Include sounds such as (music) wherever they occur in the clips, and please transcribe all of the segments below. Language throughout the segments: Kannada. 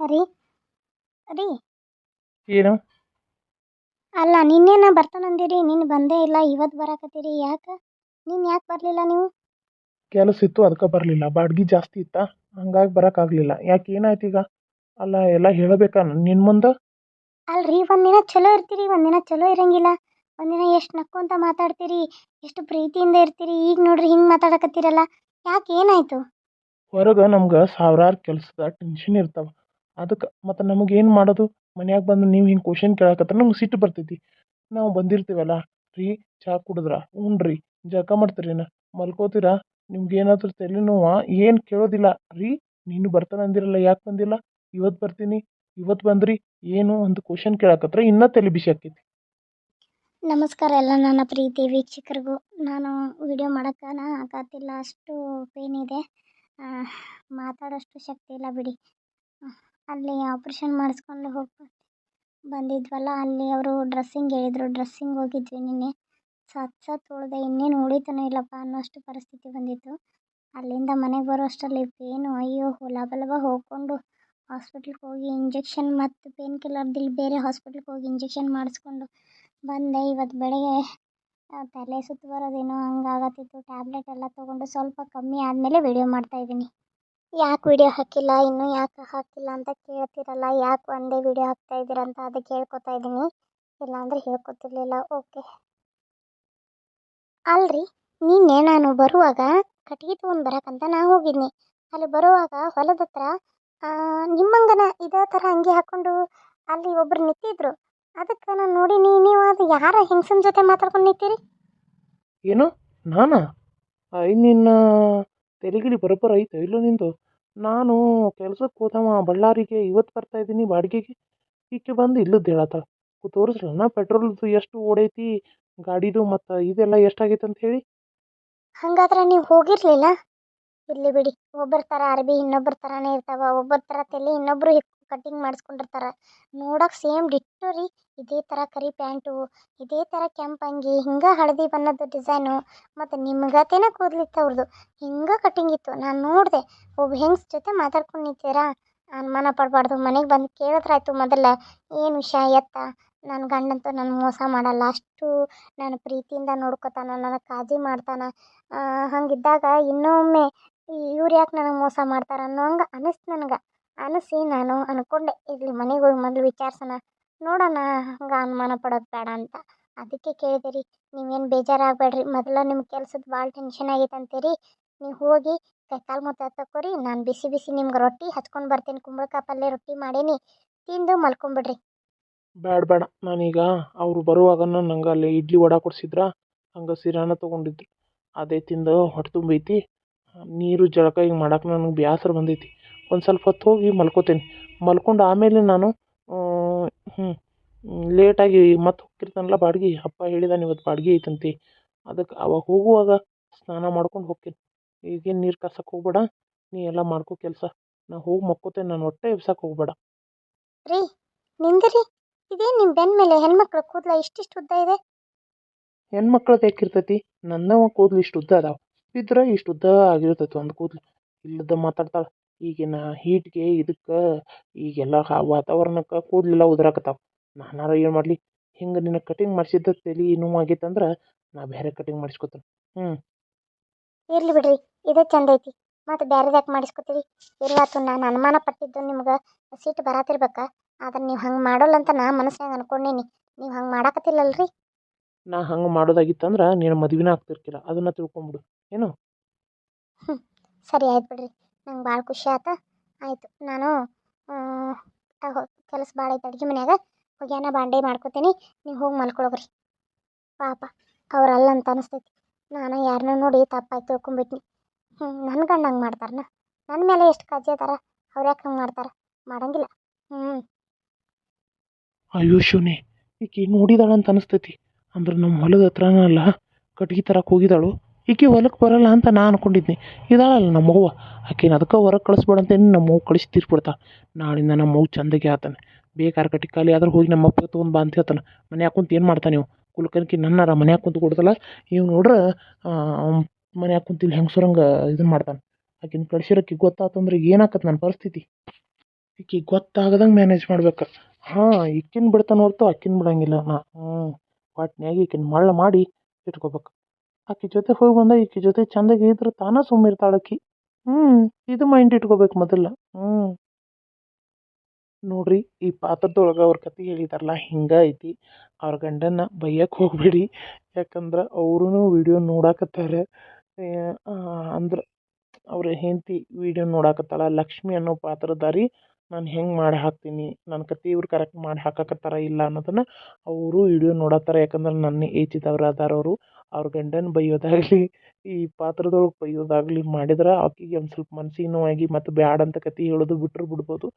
ರೀ ರೀ. ಏನು? ಅಲ್ಲ ನಿನ್ನೆನ ಬರ್ತಾನಂದಿರಿ ನಿನ್ನ ಬಂದೇ ಇಲ್ಲ ಇವತ್ತು ಬರಾಕತ್ತೀರಿ ಯಾಕೆ? ನೀನು ಯಾಕೆ ಬರಲಿಲ್ಲ ನೀವು? ಕೆಲಸ ಇತ್ತು ಅದಕ್ಕೆ ಬರಲಿಲ್ಲ. ಬಾಡ್ಗೆ ಜಾಸ್ತಿ ಇತ್ತ ಹಂಗಾಗಿ ಬರೋಕ್ಕಾಗಲಿಲ್ಲ ಯಾಕೆ ಏನಾಯ್ತು ಈಗ? ಅಲ್ಲ ಎಲ್ಲ ಹೇಳಬೇಕಾ ನಿನ್ನ ಮುಂದೆ? ಅಲ್ರಿ ಒಂದಿನ ಚಲೋ ಇರ್ತೀರಿ ಒಂದಿನ ಚಲೋ ಇರಂಗಿಲ್ಲ. ಒಂದಿನ ಎಷ್ಟು ನಕ್ಕೊಂತ ಮಾತಾಡ್ತೀರಿ ಎಷ್ಟು ಪ್ರೀತಿಯಿಂದ ಇರ್ತೀರಿ ಈಗ ನೋಡ್ರಿ ಹಿಂಗೆ ಮಾತಾಡಕತ್ತೀರಲ್ಲ. ಯಾಕೆ ಏನಾಯ್ತು? ಹೊರಗೆ ನಮ್ಗೆ ಸಾವಿರಾರು ಕೆಲಸದ ಟೆನ್ಷನ್ ಇರ್ತಾವೆ. ಅದಕ್ಕೆ ಮತ್ತು ನಮಗೆ ಏನು ಮಾಡೋದು? ಮನ್ಯಾಗ ಬಂದು ನೀವು ಹಿಂಗೆ ಕ್ವಶನ್ ಕೇಳಕತ್ರ ನಮ್ಗೆ ಸಿಟ್ಟು ಬರ್ತೈತಿ. ನಾವು ಬಂದಿರ್ತೀವಲ್ಲ? ರೀ ಚಹಾ ಕುಡಿದ್ರ? ಉಂಡ್ರಿ ಜಳಕ ಮಾಡ್ತೀರೇನು ಮಲ್ಕೋತೀರಾ? ನಿಮ್ಗೆ ಏನಾದರೂ ತಲೆನೋವು ಏನು ಕೇಳೋದಿಲ್ಲ. ರೀ, ನೀನು ಬರ್ತಾನೆ ಅಂದಿರಲ್ಲ, ಯಾಕೆ ಬಂದಿಲ್ಲ? ಇವತ್ತು ಬರ್ತೀನಿ. ಇವತ್ತು ಬಂದ್ರಿ. ಏನು ಅಂತ ಕ್ವಶನ್ ಕೇಳಕತ್ರ ಇನ್ನೂ ತಲೆ ಬಿಸಿ ಆಕೈತಿ ನಮಸ್ಕಾರ ಎಲ್ಲ ನನ್ನ ಪ್ರೀತಿ ವೀಕ್ಷಕರಿಗೂ. ನಾನು ವಿಡಿಯೋ ಮಾಡೋಕ್ಕನ ಆಗತ್ತಿಲ್ಲ ಅಷ್ಟು ಪೇನ್ ಇದೆ. ಮಾತಾಡೋಷ್ಟು ಶಕ್ತಿ ಇಲ್ಲ ಬಿಡಿ. ಅಲ್ಲಿ ಆಪ್ರೇಷನ್ ಮಾಡಿಸ್ಕೊಂಡು ಹೋಗಿ ಬಂದಿದ್ವಲ್ಲ, ಅಲ್ಲಿ ಅವರು ಡ್ರೆಸ್ಸಿಂಗ್ ಹೇಳಿದರು. ಡ್ರೆಸ್ಸಿಂಗ್ ಹೋಗಿದ್ವಿ ನಿನ್ನೆ. ಸತ್ ಸತ್ ಉಳ್ದೆ, ಇನ್ನೇನು ಉಳಿತಾನೆ ಇಲ್ಲಪ್ಪ ಅನ್ನೋಷ್ಟು ಪರಿಸ್ಥಿತಿ ಬಂದಿತ್ತು. ಅಲ್ಲಿಂದ ಮನೆಗೆ ಬರೋ ಅಷ್ಟರಲ್ಲಿ ಪೇನು ಅಯ್ಯೋ ಹೊಲಬಲವ ಹೋಗ್ಕೊಂಡು ಹಾಸ್ಪಿಟ್ಲಿಗೆ ಹೋಗಿ ಇಂಜೆಕ್ಷನ್ ಮತ್ತು ಪೇನ್ ಕಿಲ್ಲರ್ದಿಲ್ಲಿ ಬೇರೆ ಹಾಸ್ಪಿಟ್ಲಿಗೆ ಹೋಗಿ ಇಂಜೆಕ್ಷನ್ ಮಾಡಿಸ್ಕೊಂಡು ಬಂದೆ. ಇವತ್ತು ಬೆಳಗ್ಗೆ ತಲೆ ಸುತ್ತು ಬರೋದೇನೋ ಹಂಗಾಗತ್ತಿತ್ತು ಟ್ಯಾಬ್ಲೆಟ್ ಎಲ್ಲ ತೊಗೊಂಡು ಸ್ವಲ್ಪ ಕಮ್ಮಿ ಆದಮೇಲೆ ವಿಡಿಯೋ ಮಾಡ್ತಾಯಿದ್ದೀನಿ ಯಾಕೆ ವಿಡಿಯೋ ಹಾಕಿಲ್ಲ, ಇನ್ನೂ ಯಾಕೆ ಹಾಕಿಲ್ಲ ಅಂತ ಕೇಳ್ತಿರಲ್ಲ, ಯಾಕೆ ಒಂದೇ ವಿಡಿಯೋ ಹಾಕ್ತಾ ಇದ್ದೀರ ಅಂತ ಅದಕ್ಕೆ ಹೇಳ್ಕೊತಾ ಇದ್ದೀನಿ. ಇಲ್ಲಾಂದರೆ ಹೇಳ್ಕೊತಿರ್ಲಿಲ್ಲ, ಓಕೆ. ಅಲ್ರಿ, ನಿನ್ನೆ ನಾನು ಬರುವಾಗ ಕಟ್ಗೆ ತೊಗೊಂಡು ಬರೋಕ್ಕಂತ ನಾ ಹೋಗಿದ್ನಿ. ಅಲ್ಲಿ ಬರುವಾಗ ಹೊಲದ ಹತ್ರ ನಿಮ್ಮಂಗನ ಇದೇ ಥರ ಅಂಗಿ ಹಾಕ್ಕೊಂಡು ಅಲ್ಲಿ ಒಬ್ರು ನಿಂತಿದ್ರು. ಅದಕ್ಕೆ ನಾನು ನೋಡಿ ನೀವು ಅದು ಯಾರ ಹೆಂಗಸನ ಜೊತೆ ಮಾತಾಡ್ಕೊಂಡು ನಿಂತೀರಿ? ಏನು? ನಾನಾ? ಐ ನಿನ್ನ ತೆಲಿಗಿಲಿ ಬರೋಬ್ಬರ ಐತೆ, ಇಲ್ಲೋ ನಿಂದು? ನಾನು ಕೆಲ್ಸಕ್ಕೆ ಹೋದವ, ಬಳ್ಳಾರಿಗೆ ಇವತ್ತು ಬರ್ತಾ ಇದ್ದೀನಿ, ಬಾಡಿಗೆಗೆ. ಈಕೆ ಬಂದು ಇಲ್ಲದ್ದು ಹೇಳತ್ತಾಳ ನಾ ಪೆಟ್ರೋಲ್ದು ಎಷ್ಟು ಓಡೈತಿ, ಗಾಡಿದು ಮತ್ತು ಇದೆಲ್ಲ ಎಷ್ಟಾಗೈತೆ ಅಂತ ಹೇಳಿ. ಹಂಗಾದ್ರೆ ನೀವು ಹೋಗಿರಲಿಲ್ಲ? ಇರಲಿ ಬಿಡಿ, ಒಬ್ಬರ ಥರ ಅರ್ಬಿ, ಇನ್ನೊಬ್ಬರ ಥರನೇ ಇರ್ತಾವ, ಒಬ್ಬರ ಥರ ತಲೆ ಇನ್ನೊಬ್ಬರು ಕಟ್ಟಿಂಗ್ ಮಾಡಿಸ್ಕೊಂಡಿರ್ತಾರೆ. ನೋಡೋಕೆ ಸೇಮ್ ಡಿಟ್ಟು ರೀ. ಇದೇ ಥರ ಕರಿ ಪ್ಯಾಂಟು ಇದೇ ಥರ ಕೆಂಪು ಅಂಗಿ, ಹಿಂಗೆ ಹಳದಿ ಬಣ್ಣದ ಡಿಸೈನು ಮತ್ತು ನಿಮ್ಗತೇನೆ ಕೂದಲಿತ್ತು ಅವ್ರದ್ದು ಹಿಂಗೆ ಕಟಿಂಗ್ ಇತ್ತು. ನಾನು ನೋಡಿದೆ. ಒಬ್ಬ ಹೆಂಗ್ಸ್ ಜೊತೆ ಮಾತಾಡ್ಕೊಂಡು ನಿಂತೀರಾ ಅನುಮಾನ ಪಡಬಾರ್ದು. ಮನೆಗೆ ಬಂದು ಕೇಳಿದ್ರಾಯ್ತು ಮೊದಲ. ಏನು ವಿಷಯ? ಎತ್ತ? ನನ್ನ ಗಂಡಂತೂ ನನ್ನ ಮೋಸ ಮಾಡಲ್ಲ. ಅಷ್ಟು ನಾನು ಪ್ರೀತಿಯಿಂದ ನೋಡ್ಕೊತಾನ. ನನಗೆ ಕಾಜಿ ಮಾಡ್ತಾನೆ. ಹಂಗಿದ್ದಾಗ ಇನ್ನೊಮ್ಮೆ ಇವ್ರು ಯಾಕೆ ನನಗೆ ಮೋಸ ಮಾಡ್ತಾರೆ ಅನ್ನೋ ಹಂಗೆ ಅನಿಸ್ತು ನನಗೆ. ಅನಿಸಿ ನಾನು ಅಂದ್ಕೊಂಡೆ ಇಲ್ಲಿ ಮನೆಗೆ ಹೋಗಿ ಮೊದಲು ವಿಚಾರಿಸೋಣ. ನೋಡೋಣ ಹಂಗೆ ಅನುಮಾನ ಪಡೋದು ಬೇಡ ಅಂತ. ಅದಕ್ಕೆ ಕೇಳಿದೆ ರೀ, ನೀವೇನು ಬೇಜಾರಾಗಬೇಡ್ರಿ, ಮೊದಲು ನಿಮ್ಮ ಕೆಲ್ಸದ ಭಾಳ ಟೆನ್ಷನ್ ಆಗೈತೆ ಅಂತೀರಿ ನೀವು ಹೋಗಿ ಕೈಕಾಲು ಮುತ್ತ ತಕೋರಿ ನಾನು ಬಿಸಿ ಬಿಸಿ ನಿಮ್ಗೆ ರೊಟ್ಟಿ ಹಚ್ಕೊಂಡು ಬರ್ತೀನಿ ಕುಂಬಳಕಾಯಿ ಪಲ್ಯ ರೊಟ್ಟಿ ಮಾಡೀನಿ, ತಿಂದು ಮಲ್ಕೊಂಬಿಡ್ರಿ. ಬೇಡ ಬೇಡ ನಾನೀಗ ಅವರು ಬರುವಾಗ ನಂಗೆ ಅಲ್ಲಿ ಇಡ್ಲಿ ವಡ ಕೊಡಿಸಿದ್ರ, ಹಂಗೆ ಸಿರಾನ ತೊಗೊಂಡಿದ್ರು. ಅದೇ ತಿಂದು ಹೊಟ್ಟೆ ತುಂಬೈತಿ ನೀರು ಜಳಕ ಹಿಂಗೆ ಮಾಡೋಕೆ ನನಗೆ ಬೇಸರ ಬಂದೈತಿ. ಒಂದು ಸ್ವಲ್ಪ ಹೊತ್ತು ಹೋಗಿ ಮಲ್ಕೋತೀನಿ. ಮಲ್ಕೊಂಡು ಆಮೇಲೆ ನಾನು ಹ್ಞೂ ಲೇಟಾಗಿ ಮತ್ತೆ ಹೋಗ್ತಿರ್ತಾನಲ್ಲ ಬಾಡ್ಗೆ ಅಪ್ಪ ಹೇಳಿದಾನೆ ಇವತ್ತು ಬಾಡ್ಗೆ ಐತಂತಿ. ಅದಕ್ಕೆ ಅವಾಗ ಹೋಗುವಾಗ ಸ್ನಾನ ಮಾಡ್ಕೊಂಡು ಹೋಗ್ತೀನಿ. ಈಗೇನು ನೀರು ಕಾಸಕ್ಕೆ ಹೋಗ್ಬೇಡ ನೀ ಎಲ್ಲ ಮಾಡ್ಕೋ ಕೆಲಸ. ನಾ ಹೋಗಿ ಮಕ್ಕೋತೇನೆ ನಾನು ಹೊಟ್ಟೆ ಎಬ್ಸಕ್ಕೆ ಹೋಗ್ಬೇಡ. ರೀ ನಿಂದ್ರಿ. ಇದೇನು ನಿಮ್ಮ ಬೆನ್ನ ಮೇಲೆ ಹೆಣ್ಮಕ್ಳು ಕೂದಲ ಇಷ್ಟಿಷ್ಟು ಉದ್ದ ಇದೆ? ಹೆಣ್ಮಕ್ಳದ್ದು ಯಾಕಿರ್ತೈತಿ ನನ್ನವ ಕೂದಲು ಇಷ್ಟು ಉದ್ದ ಅದಾವ. ಬಿದ್ರೆ ಇಷ್ಟು ಉದ್ದ ಆಗಿರ್ತೈತಿ ಒಂದು ಕೂದಲು. ಇಲ್ಲದ ಮಾತಾಡ್ತಾಳೆ. ಈಗಿನ ಹೀಟ್ಗೆ ಇದಕ್ಕೆ ಈಗೆಲ್ಲ ವಾತಾವರಣಕ್ಕೆ ಕೂದಲೆಲ್ಲ ಉದುರಾಕತ್ತಾವ. ನಾನಾರ ಏನು ಮಾಡಲಿ? ಹಿಂಗೆ ನಿನಗೆ ಕಟಿಂಗ್ ಮಾಡಿಸಿದ್ದ ತಲೆ ನೋವು ಆಗಿತ್ತಂದ್ರೆ ಅಂದ್ರೆ ನಾ ಬೇರೆ ಕಟಿಂಗ್ ಮಾಡಿಸ್ಕೊತೀನಿ. ಹ್ಞೂ ಇರ್ಲಿ ಬಿಡ್ರಿ ಇದು ಚಂದ ಐತಿ. ಮತ್ತು ಬ್ಯಾರೆದು ಯಾಕೆ ಮಾಡಿಸ್ಕೊತೀರಿ? ಇರ್ಲಾತು ನಾನು ಅನುಮಾನ ಪಟ್ಟಿದ್ದು ನಿಮ್ಗೆ ಸಿಟ್ಟು ಬರಾತಿರ್ಬೇಕ. ಆದ್ರೆ ನೀವು ಹಂಗೆ ಮಾಡೋಲ್ಲ ಅಂತ ನಾ ಮನಸ್ಸಿನಾಗ ಅನ್ಕೊಂಡೇನಿ. ನೀವು ಹಂಗೆ ಮಾಡಾಕತ್ತಿಲ್ಲಲ್ರಿ? ನಾ ಹಂಗೆ ಮಾಡೋದಾಗಿತ್ತಂದ್ರೆ ನೀನು ಮದುವೆನ ಆಗ್ತಿರ್ಕಿಲ್ಲ. ಅದನ್ನು ತಿಳ್ಕೊಂಬಿಡು. ಏನು? ಸರಿ ಆಯ್ತು ಬಿಡ್ರಿ. ನಂಗೆ ಭಾಳ ಖುಷಿ ಆತ. ಆಯಿತು, ನಾನು ಕೆಲಸ ಭಾಳ ಐತೆ ಅಡುಗೆ ಮನ್ಯಾಗ. ಹೊಗೆನ ಬಾಂಡೆ ಮಾಡ್ಕೊತೀನಿ. ನೀವು ಹೋಗಿ ಮಲ್ಕೊಳಗ್ರಿ. ಪಾಪ ಅವ್ರಲ್ಲ ಅಂತ ಅನಿಸ್ತೈತಿ. ನಾನು ಯಾರನ್ನೂ ನೋಡಿ ತಪ್ಪಾಗಿ ತಿಳ್ಕೊಂಬಿಟ್ನಿ. ಹ್ಞೂ ನನ್ನ ಗಂಡ ಹಂಗೆ ಮಾಡ್ತಾರನ? ನನ್ನ ಮೇಲೆ ಎಷ್ಟು ಕಾಜಿ ಅದಾರ? ಅವ್ರು ಯಾಕೆ ಹಂಗೆ ಮಾಡ್ತಾರೆ? ಮಾಡಂಗಿಲ್ಲ. ಹ್ಞೂ ಅಯ್ಯೋ ಶಿವನಿ ಈಕೆ ನೋಡಿದಾಳ ಅಂತ ಅನಿಸ್ತೈತಿ. ಅಂದ್ರೆ ನಮ್ಮ ಹೊಲದ ಹತ್ರನ ಅಲ್ಲ, ಕಟ್ಗೆ ತರಕ್ಕೆ ಹೋಗಿದ್ದಾಳು ಈಕೆ ಹೊಲಕ್ಕೆ ಬರಲ್ಲ ಅಂತ ನಾ ಅನ್ಕೊಂಡಿದ್ನಿ. ಇದಾಳಲ್ಲ ನಮ್ಮ ಅವ್ವ ಆಕೆನ ಅದಕ್ಕೆ ಹೊರಗೆ ಕಳಿಸ್ಬೇಡ ಅಂತೇಳಿ ನಮ್ಮ ಅವ್ವ ಕಳಿಸಿ ತೀರ್ಬಿಡ್ತಾ ನಾಳಿಂದ ನಮ್ಮ ಅವ್ವ ಚಂದಗೆ ಆತಾನೆ. ಬೇಕಾದ್ರೆ ಕಟ್ಟಿ ಖಾಲಿ ಆದ್ರೆ ಹೋಗಿ ನಮ್ಮ ಅಪ್ಪ ತೊಗೊಂಡು ಬಾ ಅಂತ ಹೇಳ್ತಾನೆ. ಮನ್ಯಾಗ ಕುಂತು ಏನು ಮಾಡ್ತಾನೆ ನೀವು ಕುಲ್ಕನ್ಕಿ ನನ್ನಾರ ಮನ್ಯಾಗ ಕುಂತು ಕೊಡ್ತಲ್ಲ ಇವ್ ನೋಡ್ರೆ ಮನ್ಯಾಗ ಕುಂತು ಇಲ್ಲಿ ಹೆಂಗಸ್ರಂಗೆ ಇದನ್ನು ಮಾಡ್ತಾನೆ. ಆಕಿನ ಕಳಿಸಿರೋಕ್ಕೆ ಗೊತ್ತಾತಂದ್ರೆ ಏನಾಕತ್ತೆ ನನ್ನ ಪರಿಸ್ಥಿತಿ? ಈಕಿ ಗೊತ್ತಾಗದಂಗೆ ಮ್ಯಾನೇಜ್ ಮಾಡ್ಬೇಕು. ಹಾಂ, ಈಕಿನ ಬಿಡ್ತಾನೆ ಹೊರ್ತು ಆಕಿನ ಬಿಡಂಗಿಲ್ಲ ನಾ. ಹ್ಞೂ ಒಟ್ನ್ಯಾಗ ಈಕಿನ ಮಳ್ಳ ಮಾಡಿ ಇಟ್ಕೋಬೇಕು. ಆಕಿ ಜೊತೆ ಹೋಗಿ ಬಂದ ಈಕಿ ಜೊತೆ ಚಂದಾಗಿ ಇದ್ರೆ ತಾನೇ ಸುಮ್ಮಿರ್ತಾಳಕ್ಕಿ ಹ್ಞೂ ಇದು ಮೈಂಡ್ ಇಟ್ಕೋಬೇಕು ಮೊದಲು. ಹ್ಞೂ ನೋಡ್ರಿ ಈ ಪಾತ್ರದೊಳಗೆ ಅವ್ರ ಕತೆ ಹೇಳಿದಾರಲ್ಲ ಹಿಂಗೆ ಐತಿ. ಅವ್ರ ಗಂಡನ ಬೈಯಕ್ಕೆ ಹೋಗ್ಬೇಡಿ. ಯಾಕಂದ್ರೆ ಅವ್ರೂ ವಿಡಿಯೋ ನೋಡಾಕತ್ತಾರೆ. ಅಂದ್ರೆ ಅವ್ರ ಹೆಂಡತಿ ವಿಡಿಯೋ ನೋಡಾಕತ್ತಾಳ. ಲಕ್ಷ್ಮಿ ಅನ್ನೋ ಪಾತ್ರದಾರಿ ನಾನು ಹೆಂಗೆ ಮಾಡಿ ಹಾಕ್ತೀನಿ? ನನ್ನ ಕತೆ ಇವ್ರು ಕರೆಕ್ಟ್ ಮಾಡಿ ಹಾಕಕತ್ತಾರ ಇಲ್ಲ ಅನ್ನೋದನ್ನು ಅವರು ವಿಡಿಯೋ ನೋಡತ್ತಾರ. ಯಾಕಂದ್ರೆ ನನ್ನ ಏಜಿದವ್ರು ಅದಾರ ಅವರು ಗಂಡನ ಬೈಯೋದಾಗಲಿ, ಈ ಪಾತ್ರದೊಳಗೆ ಬೈಯೋದಾಗಲಿ ಮಾಡಿದ್ರೆ ಆಕೆಗೆ ಒಂದು ಸ್ವಲ್ಪ ಮನ್ಸಿಗೆ ನೋವಾಗಿ ಮತ್ತು ಬ್ಯಾಡ ಅಂತ ಕತೆ ಹೇಳೋದು ಬಿಟ್ಟರು ಬಿಡ್ಬೋದು.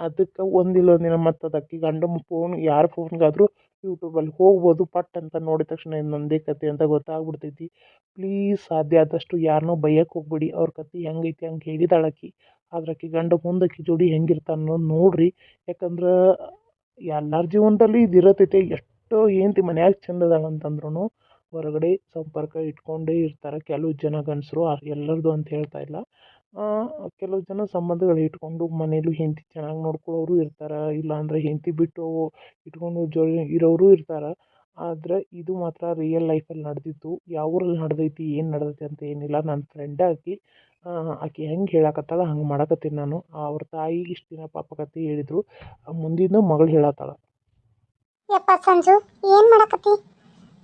ಅದಕ್ಕೆ ಒಂದಿಲ್ಲ ಒಂದಿನ ಮತ್ತು ಅದು ಅಕ್ಕಿ ಗಂಡನ ಫೋನ್, ಯಾರ ಫೋನ್ಗಾದರೂ ಯೂಟ್ಯೂಬಲ್ಲಿ ಹೋಗ್ಬೋದು ಪಟ್ ಅಂತ ನೋಡಿದ ತಕ್ಷಣ ಇದು ನಂದೇ ಕತೆ ಅಂತ ಗೊತ್ತಾಗ್ಬಿಡ್ತೈತಿ. ಪ್ಲೀಸ್ ಸಾಧ್ಯ ಆದಷ್ಟು ಯಾರನ್ನೂ ಬೈಯಕ್ಕೆ ಹೋಗ್ಬಿಡಿ, ಅವ್ರ ಕತೆ ಹೆಂಗೈತಿ ಹಂಗೆ ಹೇಳಿದಾಳೆ ಆಕಿ ಆದ್ರೆ ಆಕಿ ಗಂಡ ಮುಂದಕ್ಕೆ ಜೋಡಿ ಹೆಂಗಿರ್ತಾನೆ ಅನ್ನೋದು ನೋಡ್ರಿ. ಯಾಕಂದ್ರೆ ಎಲ್ಲರ ಜೀವನದಲ್ಲಿ ಇದು ಇರತೈತೆ. ಎಷ್ಟೋ ಹೆಂಡ್ತಿ ಮನ್ಯಾಗ ಚಂದ ಅದಾಳ ಹೊರಗಡೆ ಸಂಪರ್ಕ ಇಟ್ಕೊಂಡೇ ಇರ್ತಾರೆ. ಕೆಲವು ಜನ ಗಂಡಸರು ಎಲ್ಲರದು ಅಂತ ಹೇಳ್ತಾ ಇಲ್ಲ. ಕೆಲವು ಜನ ಸಂಬಂಧಗಳು ಇಟ್ಕೊಂಡು ಮನೇಲೂ ಹೆಂಡತಿ ಚೆನ್ನಾಗಿ ನೋಡ್ಕೊಳ್ಳೋರು ಇರ್ತಾರೆ. ಇಲ್ಲಾಂದ್ರೆ ಹೆಂಡತಿ ಬಿಟ್ಟು ಇಟ್ಕೊಂಡು ಜೋಡಿ ಇರೋರು ಇರ್ತಾರೆ. ಆದರೆ ಇದು ಮಾತ್ರ ರಿಯಲ್ ಲೈಫಲ್ಲಿ ನಡೆದಿತ್ತು ಯಾವ ಊರಲ್ಲಿ ನಡೆದೈತಿ, ಏನು ನಡೆದೈತಿ ಅಂತ ಏನಿಲ್ಲ. ನನ್ನ ಫ್ರೆಂಡ್ ಆಕಿ ಆಕಿ ಹೆಂಗೆ ಹೇಳಕತ್ತಾಳ ಹಂಗೆ ಮಾಡಕತ್ತೀನಿ ನಾನು. ಅವ್ರ ತಾಯಿ ಇಷ್ಟು ದಿನ ಪಾಪ ಕತೆ ಹೇಳಿದ್ರು. ಮುಂದಿನ ಮಗಳು ಹೇಳತ್ತಾಳ ಯಪ್ಪ ಸಂಜು, ಏನು ಮಾಡಕತ್ತಿ?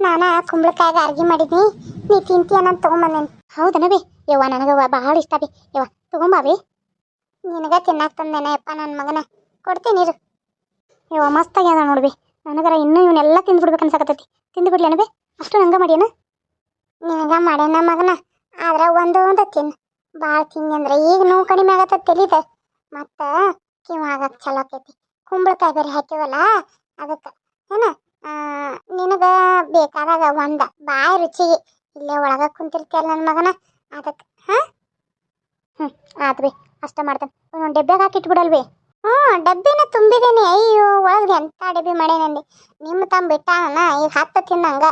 ನಾನು ಕುಂಬಳಕಾಯಿಗೆ ಅರ್ಗಿ ಮಾಡಿದ್ನಿ. ನೀ ತಿಂತೀಯ ನಾನು ಹೌದನ ಬಿ ಯವ್ವ ನನಗೆ ಭಾಳ ಇಷ್ಟ ಬಿ. ಯವ್ವ, ತೊಗೊಂಬಾ ಬಿ. ನಿನಗೆ ತಿನ್ನಾಕ ತಂದೇನ ಯಪ್ಪ ನನ್ನ ಮಗನ. ಕೊಡ್ತೀನಿ ಇರು ಯವ್ವ, ಮಸ್ತ್ ಆಗ್ಯದ ನೋಡ್ಬಿ ನನಗರ ಇನ್ನೂ ಇವನ್ನೆಲ್ಲ ತಿಂದ್ಬಿಡ್ಬೇಕು ಅನ್ಸಕತ್ತೈತಿ. ತಿಂದ್ಬಿಡ್ಲೇನ ಬಿ ಅಷ್ಟು ನಂಗೆ ಮಾಡ್ಯಾನ? ನಿನಗ ಮಾಡ್ಯಾನ ಮಗನ. ಆದ್ರೆ ಒಂದು ಒಂದು ತಿನ್ನು ಭಾಳ ತಿಂದಿ ಅಂದ್ರೆ ಈಗ ನೋವು ಕಡಿಮೆ ಆಗತ್ತ ತಿಳಿದ ಮತ್ತು ಆಗಕ್ ಚಲೋ ಆಕೈತಿ. ಕುಂಬಳಕಾಯಿ ಬೇರೆ ಹಾಕಿವಲ್ಲ ಅದಕ್ಕೆ. ಏನ? ನಿನಗೆ ಬೇಕಾದಾಗ ಒಂದ ಬಾಯಿ ರುಚಿಗೆ ಇಲ್ಲೇ ಒಳಗೆ ಕುಂತಿರ್ತೀಯಲ್ಲ ನನ್ನ ಮಗನ? ಅದಕ್ಕೆ ಹಾಂ? ಹ್ಞೂ ಆತು ಬಿ, ಅಷ್ಟ ಮಾಡ್ತಾನೆ. ಒಂದೊಂದು ಡಬ್ಬ್ಯಾಗ ಹಾಕಿಟ್ಬಿಡಲ್ವಿ ಹ್ಞೂ, ಡಬ್ಬಿನ ತುಂಬಿದೇನಿ. ಅಯ್ಯೋ, ಒಳಗೆ ಎಂಥ ಡಬ್ಬಿ ಮಾಡೇನಂದಿ ನಿಮ್ಮ ತಮ್ಮ ಬಿಟ್ಟಾನ ಈಗ ಹತ್ತು ತಿನ್ನಂಗ.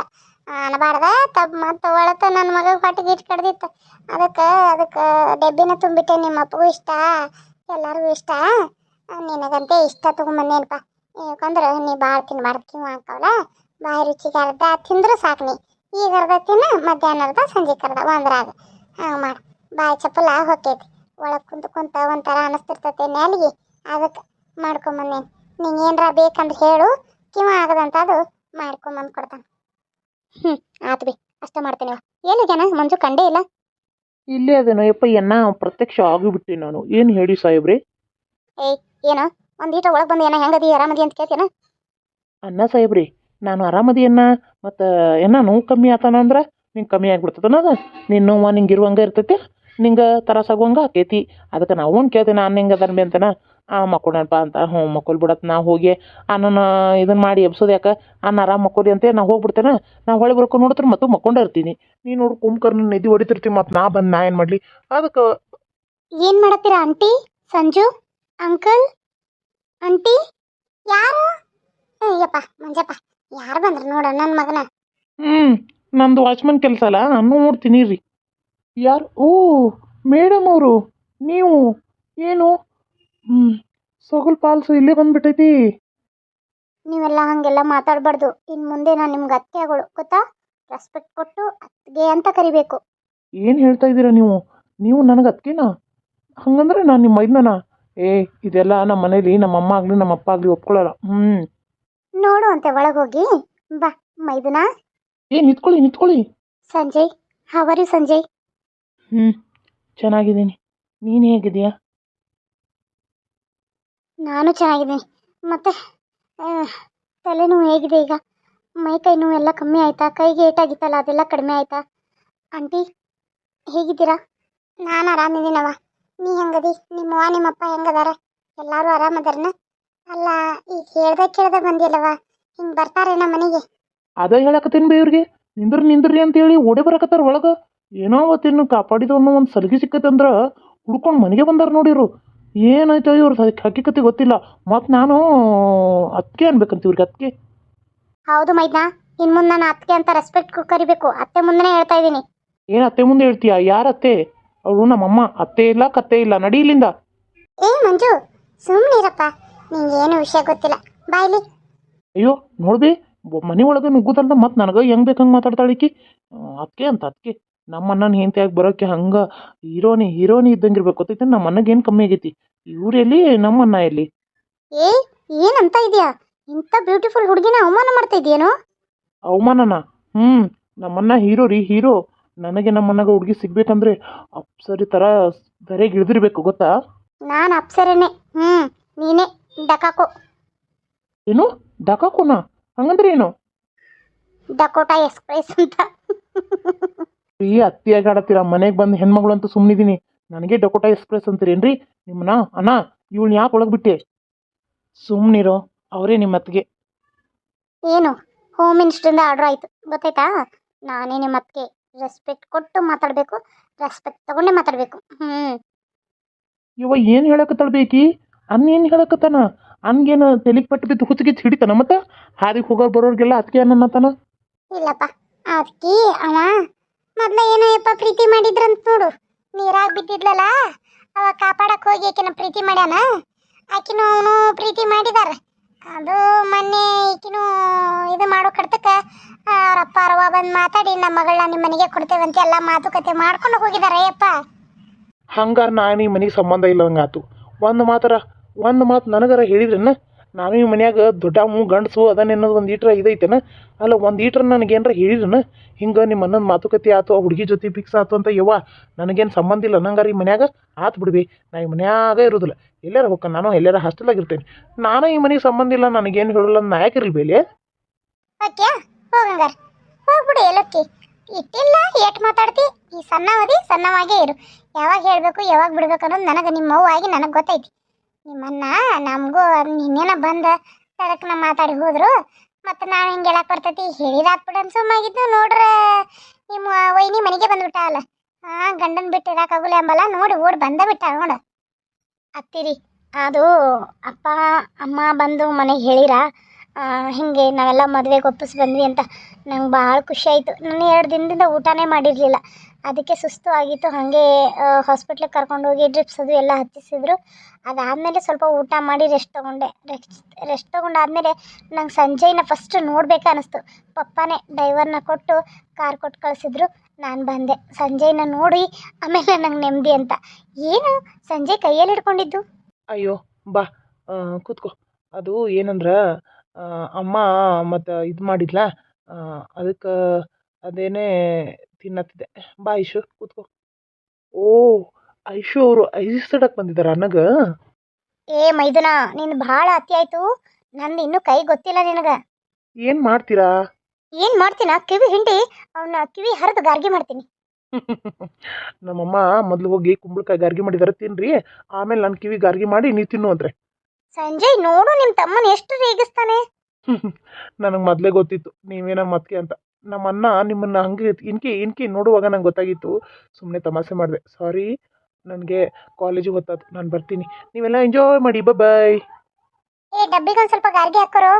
ಅನಬಾರ್ದ, ತಬ್ ಮತ್ತು ಒಳತ ನನ್ನ ಮಗ ಹೊಟ್ಟಿಗೆ ಇಟ್ಟು ಕಡ್ದಿತ್ತು. ಅದಕ್ಕೆ ಅದಕ್ಕೆ ಡಬ್ಬಿನ ತುಂಬಿಟ್ಟೆ ನಿಮ್ಮ ಅಪ್ಪಗೂ ಇಷ್ಟ, ಎಲ್ಲರಿಗೂ ಇಷ್ಟ. ನಿನಗಂತೆ ಇಷ್ಟ ತೊಗೊಂಬಂದೇನಪ್ಪ ಯಾಕಂದ್ರೆ ನೀ ಭಾಳ ತಿನ್ಬಾರ್ದು ಕಿವ ಹಾಕವಲ್ಲ ಬಾಯಿ ರುಚಿಗೆ ಅರ್ಧ ತಿಂದ್ರೆ ಸಾಕು ನೀ. ಈಗ ಅರ್ಧ ತಿನ್ನ ಮಧ್ಯಾಹ್ನ ಅರ್ಧ ಸಂಜೆ ಅರ್ಧ ಒಂದ್ರಾಗ. ಹಂಗೆ ಮಾಡಿ ಬಾಯಿ ಚಪ್ಪಲ ಹೊಕ್ಕೈತಿ. ಒಳಗೆ ಕುಂತ ಕುಂತ ಒಂಥರ ಅನಿಸ್ತಿರ್ತೈತೆ ನ್ಯಾಲಿಗೆ ಅದಕ್ಕೆ ಮಾಡ್ಕೊಂಬಂದೇನು ನಿಂಗೆ ಏನರ ಬೇಕಂದ್ರೆ ಹೇಳು ಕಿವ ಆಗದಂತ ಅದು ಮಾಡ್ಕೊಂಬಂದು ಕೊಡ್ತಾನೆ. ಹ್ಞೂ ಆತು ಬಿ ಅಷ್ಟ ಮಾಡ್ತೇನೆ ಎಲ್ಲಿಗ್ಯಾನ ಮಂಜು ಕಂಡೇ ಇಲ್ಲ? ಇಲ್ಲೇ ಅದೇನೋ ಯಪ್ಪ ಎನ್ನ ಪ್ರತ್ಯಕ್ಷ ಆಗಿಬಿಟ್ಟೆ ನಾನು. ಏನು ಹೇಳಿ ಸಾಹೇಬ್ರಿ? ಏ ಏನೋ? ಒಂದು ಈಟ ಒಳಗೆ ಬಂದು ಏನ ಹೆಂಗದಿ ಆರಾಮದಿ ಅಂತ ಕೇಳ್ತೇನ? ಅನ್ನ ಸಾಹೇಬ್ರಿ ನಾನು ಆರಾಮದಿಯನ್ನ ಮತ್ತು ಏನ ನೋವು ಕಮ್ಮಿ ಆತನ ಅಂದ್ರೆ ನಿಂಗೆ ಕಮ್ಮಿ ಆಗ್ಬಿಡ್ತದನ ಅದು. ನಿನ್ನ ನೋವು ನಿಂಗೆ ಇರುವಂಗೆ ಇರ್ತೈತಿ ನಿಂಗೆ ತ್ರಾಸಾಗುವಂಗೆ ಆಕೈತಿ. ಅದಕ್ಕೆ ನಾವು ಒಂದು ಕೇಳ್ತೀನಿ ನಾನು ಹಿಂಗೆ ಅದನ್ನ ಬಿ ಅಂತನ. ಆ ಮಕ್ಕೊಂಡನಪ್ಪ ಅಂತ ಹ್ಞೂ ಮಕ್ಕೊಲ್ ಬಿಡತ್ತೆ ನಾ ಹೋಗಿ ಅನ್ನನ ಇದನ್ನ ಮಾಡಿ ಎಬ್ಸೋದು ಯಾಕೆ? ಅನ್ನ ಆರಾಮ್ ಮಕ್ಕೋರಿ ಅಂತ ನಾ ಹೋಗ್ಬಿಡ್ತೇನೆ. ನಾ ಹೊಳೆ ಬರ್ಕೊಂಡು ನೋಡ್ತಾರೆ ಮತ್ತು ಮಕ್ಕೊಂಡೇ ಇರ್ತೀನಿ. ನೀನು ನೋಡು ಕುಂಬ್ಕರ್ನ ನಿಧಿ ಹೊಡಿತಿರ್ತೀನಿ ಮತ್ತು ನಾ ಬಂದು ನಾ ಏನು ಮಾಡಲಿ? ಅದಕ್ಕೆ ಏನು ಮಾಡತ್ತೀರಾ ಆಂಟಿ? ಸಂಜು? ಅಂಕಲ್? ಆಂಟಿ? ಯಾರು? ಅಯ್ಯಪ್ಪ ಮಂಜಪ್ಪ ಯಾರು ಬಂದ್ರು ನೋಡ ನನ್ನ ಮಗನ. ಹ್ಮ್ ನಂದು ವಾಚ್ಮನ್ ಕೆಲಸ ಅಲ್ಲ ನಾನು ನೋಡ್ತೀನಿ ರೀ ಯಾರು? ಓ ಮೇಡಮ್ ಅವರು ನೀವು ಏನು? ಹ್ಞೂ ಸೊಗಲ್ ಪಾಲ್ಸು ಇಲ್ಲೇ ಬಂದ್ಬಿಟ್ಟೈತಿ. ನೀವೆಲ್ಲ ಹಾಗೆಲ್ಲ ಮಾತಾಡಬಾರ್ದು ಇನ್ನು ಮುಂದೆ ನಾನು ನಿಮ್ಗೆ ಅತ್ತೆಗಳು ಗೊತ್ತಾ? ರೆಸ್ಪೆಕ್ಟ್ ಕೊಟ್ಟು ಅತ್ತಿಗೆ ಅಂತ ಕರಿಬೇಕು. ಏನು ಹೇಳ್ತಾ ಇದ್ದೀರಾ ನೀವು? ನೀವು ನನಗೆ ಅದಕ್ಕೇನಾ ಹಂಗಂದ್ರೆ ನಾನು ನಿಮ್ಮ ಮೈದ್ನನ ಏ ಇದೆಲ್ಲ ನಮ್ಮ ಮನೇಲಿ ನಮ್ಮ ಅಮ್ಮ ಆಗಲಿ ನಮ್ಮ ಅಪ್ಪ ಆಗಲಿ ಒಪ್ಕೊಳ್ಳಲ್ಲ. ಹ್ಞೂ ನೋಡು ಅಂತೆ ಒಳಗೆ ಹೋಗಿ ಬಾ ಮೈದುನ? ಏ ನಿಂತ್ಕೊಳ್ಳಿ ನಿಂತ್ಕೊಳ್ಳಿ. ಸಂಜಯ್ ಹವರಿ ಸಂಜಯ್? ಹ್ಞೂ ಚೆನ್ನಾಗಿದ್ದೀನಿ. ನೀನು ಹೇಗಿದೆಯಾ ನಾನು ಚೆನ್ನಾಗಿದ್ದೀನಿ. ಮತ್ತೆ ಆ, ತಲೆನೋವು ಹೇಗಿದೆ ಈಗ? ಮೈ ಕೈ ನೋವು ಎಲ್ಲ ಕಮ್ಮಿ ಆಯ್ತಾ? ಕೈಗೆ ಏಟಾಗಿತ್ತಲ್ಲ ಅದೆಲ್ಲ ಕಡಿಮೆ ಆಯ್ತಾ? ಆಂಟಿ ಹೇಗಿದ್ದೀರಾ? ನಾನು ಆರಾಮಿದ್ದೀನವ ನೀ ಹೆಂಗದಿ? ನಿಮ್ಮವ್ವ ನಿಮ್ಮಪ್ಪ ಹೆಂಗದಾರ? ಎಲ್ಲರೂ ಆರಾಮದಾರನ? ಅಲ್ಲ ಈಗ ಹೇಳ್ದ ಕೇಳ್ದ ಬಂದಿಲ್ಲವ ಹಿಂಗೆ ಬರ್ತಾರೇನ ಮನೆಗೆ? ಅದ ಹೇಳಕತ್ತೀನಿ ಬೇ ಇವ್ರಿಗೆ. ನಿಂದ್ರಿ ಅಂತ ಹೇಳಿ ಓಡಿ ಬರಕತ್ತಾರ ಒಳಗ. ಏನೋ ಅವತ್ತಿನ್ನು ಕಾಪಾಡಿದ ಅನ್ನೋ ಒಂದು ಸಲಿಗೆ ಸಿಕ್ಕತ್ತಂದ್ರೆ ಹುಡ್ಕೊಂಡು ಮನೆಗೆ ಬಂದಾರ ನೋಡಿರು ಏನಾಯ್ತು ಇವ್ರ ಹಕ್ಕಿಕತೆ ಗೊತ್ತಿಲ್ಲ. ಮತ್ತು ನಾನು ಅತ್ತಿಗೆ ಅನ್ಬೇಕಂತ ಇವ್ರಿಗೆ ಅದಕ್ಕೆ ಹೌದು ಮೈದ್ನಾ ಇನ್ ಮುಂದೆ ನಾನು ಅತ್ತಿಗೆ ಅಂತ ರೆಸ್ಪೆಕ್ಟ್ ಕರಿಬೇಕು. ಅತ್ತೆ ಮುಂದೆನೇ ಹೇಳ್ತಾ ಇದ್ದೀನಿ. ಏನು ಅತ್ತೆ ಮುಂದೆ ಹೇಳ್ತೀಯಾ? ಯಾರ ಅತ್ತೆ? ಅವಳು ನಮ್ಮಮ್ಮ ಅತ್ತೆ ಇಲ್ಲ ಕತ್ತೆ ಇಲ್ಲ ನಡಿ ಇಲ್ಲಿಂದ. ಏ ಮಂಜು ಸುಮ್ಮನಿರಪ್ಪ ನಿಂಗೇನು ವಿಷಯ ಗೊತ್ತಿಲ್ಲ. ಬಾಯ್ಲಿ ಅಯ್ಯೋ ನೋಡ್ಬಿ ಮನೆ ಒಳಗೆ ನುಗ್ಗುದಲ್ದ ಮತ್ತೆ ನನಗೆ ಹೆಂಗ್ ಬೇಕು ಹಂಗೆ ಮಾತಾಡ್ತಾಳಿಕಿ ಅದಕ್ಕೆ ಅಂತ ಅದಕ್ಕೆ ನಮ್ಮ ಅಣ್ಣನ ಹೆಂಡತಿಯಾಗಿ ಬರೋಕೆ ಹಂಗೆ ಹೀರೋನಿ ಹೀರೋನಿ ಇದ್ದಂಗೆ ಇರ್ಬೇಕು ಗೊತ್ತೈತೆ ನಮ್ಮ ಅಣ್ಣಗೆ ಏನು ಕಮ್ಮಿ ಆಗೈತಿ? ಇವ್ರು ಎಲ್ಲಿ ನಮ್ಮ ಅಣ್ಣ ಎಲ್ಲಿ? ಏ ಏನಂತ ಇದೆಯಾ? ಇಂಥ ಬ್ಯೂಟಿಫುಲ್ ಹುಡುಗಿನ ಅವಮಾನ ಮಾಡ್ತಾ ಇದೆಯೇನೋ? ಅವಮಾನನ? ಹ್ಞೂ ನಮ್ಮನ್ನ ಹೀರೋ ರೀ ಹೀರೋ. ನನಗೆ ನಮ್ಮ ಮನೆಗೆ ಹುಡುಗಿ ಸಿಗ್ಬೇಕಂದ್ರೆ ಅಪ್ಸರಿ ಥರ ಧರೆಗೆ ಇಳಿದಿರ್ಬೇಕು ಗೊತ್ತಾ? ನಾನು ಅಪ್ಸರೇನೆ. ಹ್ಞೂ ನೀನೇ ಡಕಾಕೋ. ಏನು? ಡಕಾಕೋನ? ಹಂಗಂದ್ರೆ ಏನು? ಡಕೋಟಾ ಎಕ್ಸ್ಪ್ರೆಸ್ ಅಂತ. ಈ ಅತ್ತಿಯಾಗಿ ಆಡತ್ತೀರ? ಮನೆಗೆ ಬಂದು ಹೆಣ್ಮಗಳು ಅಂತ ಸುಮ್ಮನಿದ್ದೀನಿ ನನಗೆ ಡಕೋಟಾ ಎಕ್ಸ್ಪ್ರೆಸ್ ಅಂತೀರೇನ್ರಿ ನಿಮ್ಮನ ಅಣ್ಣ ಇವಳನ್ನ ಯಾಕೆ ಒಳಗೆ ಬಿಟ್ಟೆ ಸುಮ್ಮನಿರೋ ಅವರೇ ನಿಮ್ಮ ಅತ್ತಿಗೆ ಏನು ಹೋಮ್ ಮಿನಿಸ್ಟ್ರಿಂದ ಆರ್ಡ್ರ್ ಆಯ್ತು. ಗೊತ್ತಾಯ್ತಾ? ನಾನೇ ನಿಮ್ಮ ಅತ್ತಿಗೆ ರೆಸ್ಪೆಕ್ಟ್ ಕೊಟ್ಟು ಮಾತಾಡಬೇಕು ರೆಸ್ಪೆಕ್ಟ್ ತಗೊಂಡೇ ಮಾತಾಡಬೇಕು. ಹ್ಞೂ ಇವ ಏನು ಹೇಳಕತ್ತಾಳ ಬೇಕಿ? ಅನ್ನ ಏನು ಹೇಳಕತ್ತಾನ? ಅನ್ಗೇನು ತೆಲಿಗೆ ಪಟ್ಟು ಬಿದ್ದು ಹುಚ್ಚಿಗಿಚ್ಚಿ ಹಿಡಿತಾನ ಮತ್ತು? ಹಾದಿಗೆ ಹೋಗೋ ಬರೋರ್ಗೆಲ್ಲ ಅದಕ್ಕೆ ಅನ್ನತಾನ? ಇಲ್ಲಪ್ಪ ಅದಕ್ಕೆ ಅವ ಮೊದ್ಲ ಏನಯ್ಯಪ್ಪ ಯಪ್ಪ ಪ್ರೀತಿ ಮಾಡಿದ್ರಂತ ನೋಡು. ನೀರಾಗ ಬಿದ್ದಿದ್ಲಲ್ಲ ಅವ ಕಾಪಾಡಕ್ ಹೋಗಿ ಆಕಿನ ಪ್ರೀತಿ ಮಾಡ್ಯಾನ. ಆಕಿನೂ ಅವನು ಪ್ರೀತಿ ಮಾಡಿದಾರ. ಅದು ಮೊನ್ನೆ ಈಕಿನೂ ಇದು ಮಾಡೋ ಕಡ್ತಕ್ಕ ಅಪ್ಪ ಅರವ ಬಂದು ಮಾತಾಡಿ ನಮ್ಮ ಮಗಳನ್ನ ನಿಮ್ಮ ಮನೆಗೆ ಅಂತ ಎಲ್ಲ ಮಾತುಕತೆ ಮಾಡ್ಕೊಂಡು ಹೋಗಿದಾರೆ, ಅಯ್ಯಪ್ಪ. ಹಂಗಾರ ನಾನು ಈ ಮನೆಗೆ ಸಂಬಂಧ ಇಲ್ಲವಂಗಾತು ಒಂದು ಮಾತರ, ಒಂದು ಮಾತು ನನಗರ ಹೇಳಿದ್ರೇನ? ಈ ಮನ್ಯಾಗ ದೊಡ್ಡಮ್ಮು ಗಂಡಸು ಅನ್ನೋದು ಒಂದು ಈಟ್ರ ಇದೈತೇನ? ಅಲ್ಲ, ಒಂದು ಈಟ್ರ ನನಗೇನ್ರ ಹೇಳಿದ್ರನ? ಹಿಂಗೆ ನಿಮ್ಮ ಅಣ್ಣನ ಮಾತುಕತೆ ಆತು, ಆ ಹುಡುಗಿ ಜೊತೆ ಫಿಕ್ಸ್ ಆತು ಅಂತ ಯವ್ವ, ನನಗೇನು ಸಂಬಂಧ ಇಲ್ಲ. ನಂಗಾರ ಈ ಮನ್ಯಾಗ ಆತು ಬಿಡ್ಬಿ, ನಾ ಈ ಮನ್ಯಾಗ ಇರೋದಿಲ್ಲ. ಎಲ್ಲಾರ ಹೋಗ ನಾನು ಎಲ್ಲಾರ ಹಾಸ್ಟೆಲಾಗ ಇರ್ತೇನೆ. ನಾನು ಈ ಮನೆಗೆ ಸಂಬಂಧ ಇಲ್ಲ, ನನಗೇನು ಹೇಳಲ್ಲ ನಾ ಯಾಕೆ ಇರಲಿ ಬೇಲೆ ಹೋಗ್ಬಿಡು ಇಟ್ಟಿಲ್ಲ, ಏಟ್ ಮಾತಾಡ್ತಿ. ಈ ಸಣ್ಣವದಿ ಸಣ್ಣವಾಗೇ ಇರು. ಯಾವಾಗ ಹೇಳಬೇಕು, ಯಾವಾಗ ಬಿಡ್ಬೇಕು ಅನ್ನೋದು ನನಗೆ ನಿಮ್ಮ ಅವ್ವ ಆಗಿ ನನಗೆ ಗೊತ್ತೈತಿ. ನಿಮ್ಮನ್ನ, ನಮಗೂ ನಿನ್ನೇನ ಬಂದ ತಡಕ್ನ ಮಾತಾಡಿ ಹೋದ್ರು. ಮತ್ತು ನಾವು ಹಿಂಗೆ ಹೇಳಕ್ ಬರ್ತೈತಿ ಹೇಳಿದಾತ್ ಬಿಡು ಸುಮ್ಮಾಗಿದ್ದು ನೋಡ್ರೆ. ನಿಮ್ಮ ವೈನಿ ಮನೆಗೆ ಬಂದ್ಬಿಟ್ಟ ಅಲ್ಲ. ಹಾಂ ಗಂಡನ ಬಿಟ್ಟು ಇರೋಕ್ಕಾಗಲ್ಲ ಎಂಬಲ್ಲ ನೋಡಿ ಓಡಿ ಬಂದ ಬಿಟ್ಟ ನೋಡು. ಅತ್ತಿರಿ, ಅದು ಅಪ್ಪ, ಅಮ್ಮ ಬಂದು ಮನೆಗೆ ಹೇಳಿರ? ಹಿಂಗೆ ನಾವೆಲ್ಲ ಮದುವೆಗೆ ಒಪ್ಪಿಸಿ ಬಂದ್ವಿ ಅಂತ ನಂಗೆ ಭಾಳ ಖುಷಿ ಆಯಿತು. ನಾನು ಎರಡು ದಿನದಿಂದ ಊಟನೇ ಮಾಡಿರಲಿಲ್ಲ. ಅದಕ್ಕೆ ಸುಸ್ತು ಆಗಿತ್ತು. ಹಾಗೆ ಹಾಸ್ಪಿಟ್ಲಿಗೆ ಕರ್ಕೊಂಡೋಗಿ ಡ್ರಿಪ್ಸ್ ಅದು ಎಲ್ಲ ಹಚ್ಚಿಸಿದ್ರು. ಅದಾದಮೇಲೆ ಸ್ವಲ್ಪ ಊಟ ಮಾಡಿ ರೆಸ್ಟ್ ತೊಗೊಂಡೆ. ರೆಸ್ಟ್ ರೆಸ್ಟ್ ತೊಗೊಂಡಾದ್ಮೇಲೆ ನಂಗೆ ಸಂಜೆನ ಫಸ್ಟ್ ನೋಡ್ಬೇಕು ಅನ್ನಿಸ್ತು ಪಪ್ಪನೇ ಡ್ರೈವರ್ನ ಕೊಟ್ಟು ಕಾರ್ ಕೊಟ್ಟು ಕಳಿಸಿದ್ರು. ನಾನು ಬಂದೆ. ಸಂಜೆನ ನೋಡಿ, ಆಮೇಲೆ ನಂಗೆ ನೆಮ್ಮದಿ ಅಂತ. ಏನು? ಸಂಜೆ ಕೈಯಲ್ಲಿ ಹಿಡ್ಕೊಂಡಿದ್ದು. ಅಯ್ಯೋ, ಬಾ ಕೂತ್ಕೋ. ಅದು ಏನಂದ್ರೆ ಅಮ್ಮ ಮತ್ತು ಇದು ಮಾಡಿದ್ಲ? ಅದಕ್ಕೆ ಅದೇನೇ ತಿನ್ನತ್ತಿದ್ದೆ. ಬಾ ಐಶು ಕೂತ್ಕೋ. ಓ ಐಶು ಅವರು ಐಸಿಡಕ್ಕೆ ಬಂದಿದ್ದಾರೆ ಅನ್ನಗ ಏ ಮೈದುನ ನಿನ್ ಭಾಳ ಅತಿ ಆಯ್ತು. ನಂದು ಇನ್ನೂ ಕೈ ಗೊತ್ತಿಲ್ಲ ನಿನಗೆ. ಏನು ಮಾಡ್ತೀರಾ? ಏನು ಮಾಡ್ತೀನ? ಕಿವಿ ಹಿಂಡಿ ಅವನ ಕಿವಿ ಹರಿದು ಗಾರ್ಗಿ ಮಾಡ್ತೀನಿ. (laughs) ನಮ್ಮಮ್ಮ ಮೊದಲು ಹೋಗಿ ಕುಂಬಳಕಾಯಿ ಗಾರ್ಗಿ ಮಾಡಿದಾರೆ ತಿನ್ರಿ. ಆಮೇಲೆ ನನ್ನ ಕಿವಿ ಗಾರ್ಗಿ ಮಾಡಿ ನೀವು ತಿನ್ನು ಅಂದ್ರೆ. ಸಂಜಯ್ ನೋಡು ನಿಮ್ ತಮ್ಮನ ಎಷ್ಟು ರೇಗಿಸ್ತಾನೆ. (laughs) ನನಗೆ ಮೊದಲೇ ಗೊತ್ತಿತ್ತು ನೀವೇನ ಮತ್ಕೆ ಅಂತ. ನಮ್ಮ ಅಣ್ಣ ನಿಮ್ಮನ್ನು ಹಂಗೆ ಇನ್ಕಿ ಇನ್ಕಿ ನೋಡುವಾಗ ನಂಗೆ ಗೊತ್ತಾಗಿತ್ತು. ಸುಮ್ಮನೆ ತಮಾಷೆ ಮಾಡಿದೆ. ಸಾರಿ ನನಗೆ ಕಾಲೇಜಿಗೆ ಗೊತ್ತಾಯ್ತು ನಾನು ಬರ್ತೀನಿ. ನೀವೆಲ್ಲ ಎಂಜಾಯ್ ಮಾಡಿ ಬಾಯ್ ಏ ಡಬ್ಬಿಗೆ ಒಂದು ಸ್ವಲ್ಪ ಗಾರ್ಗಿ ಹಾಕೋರು.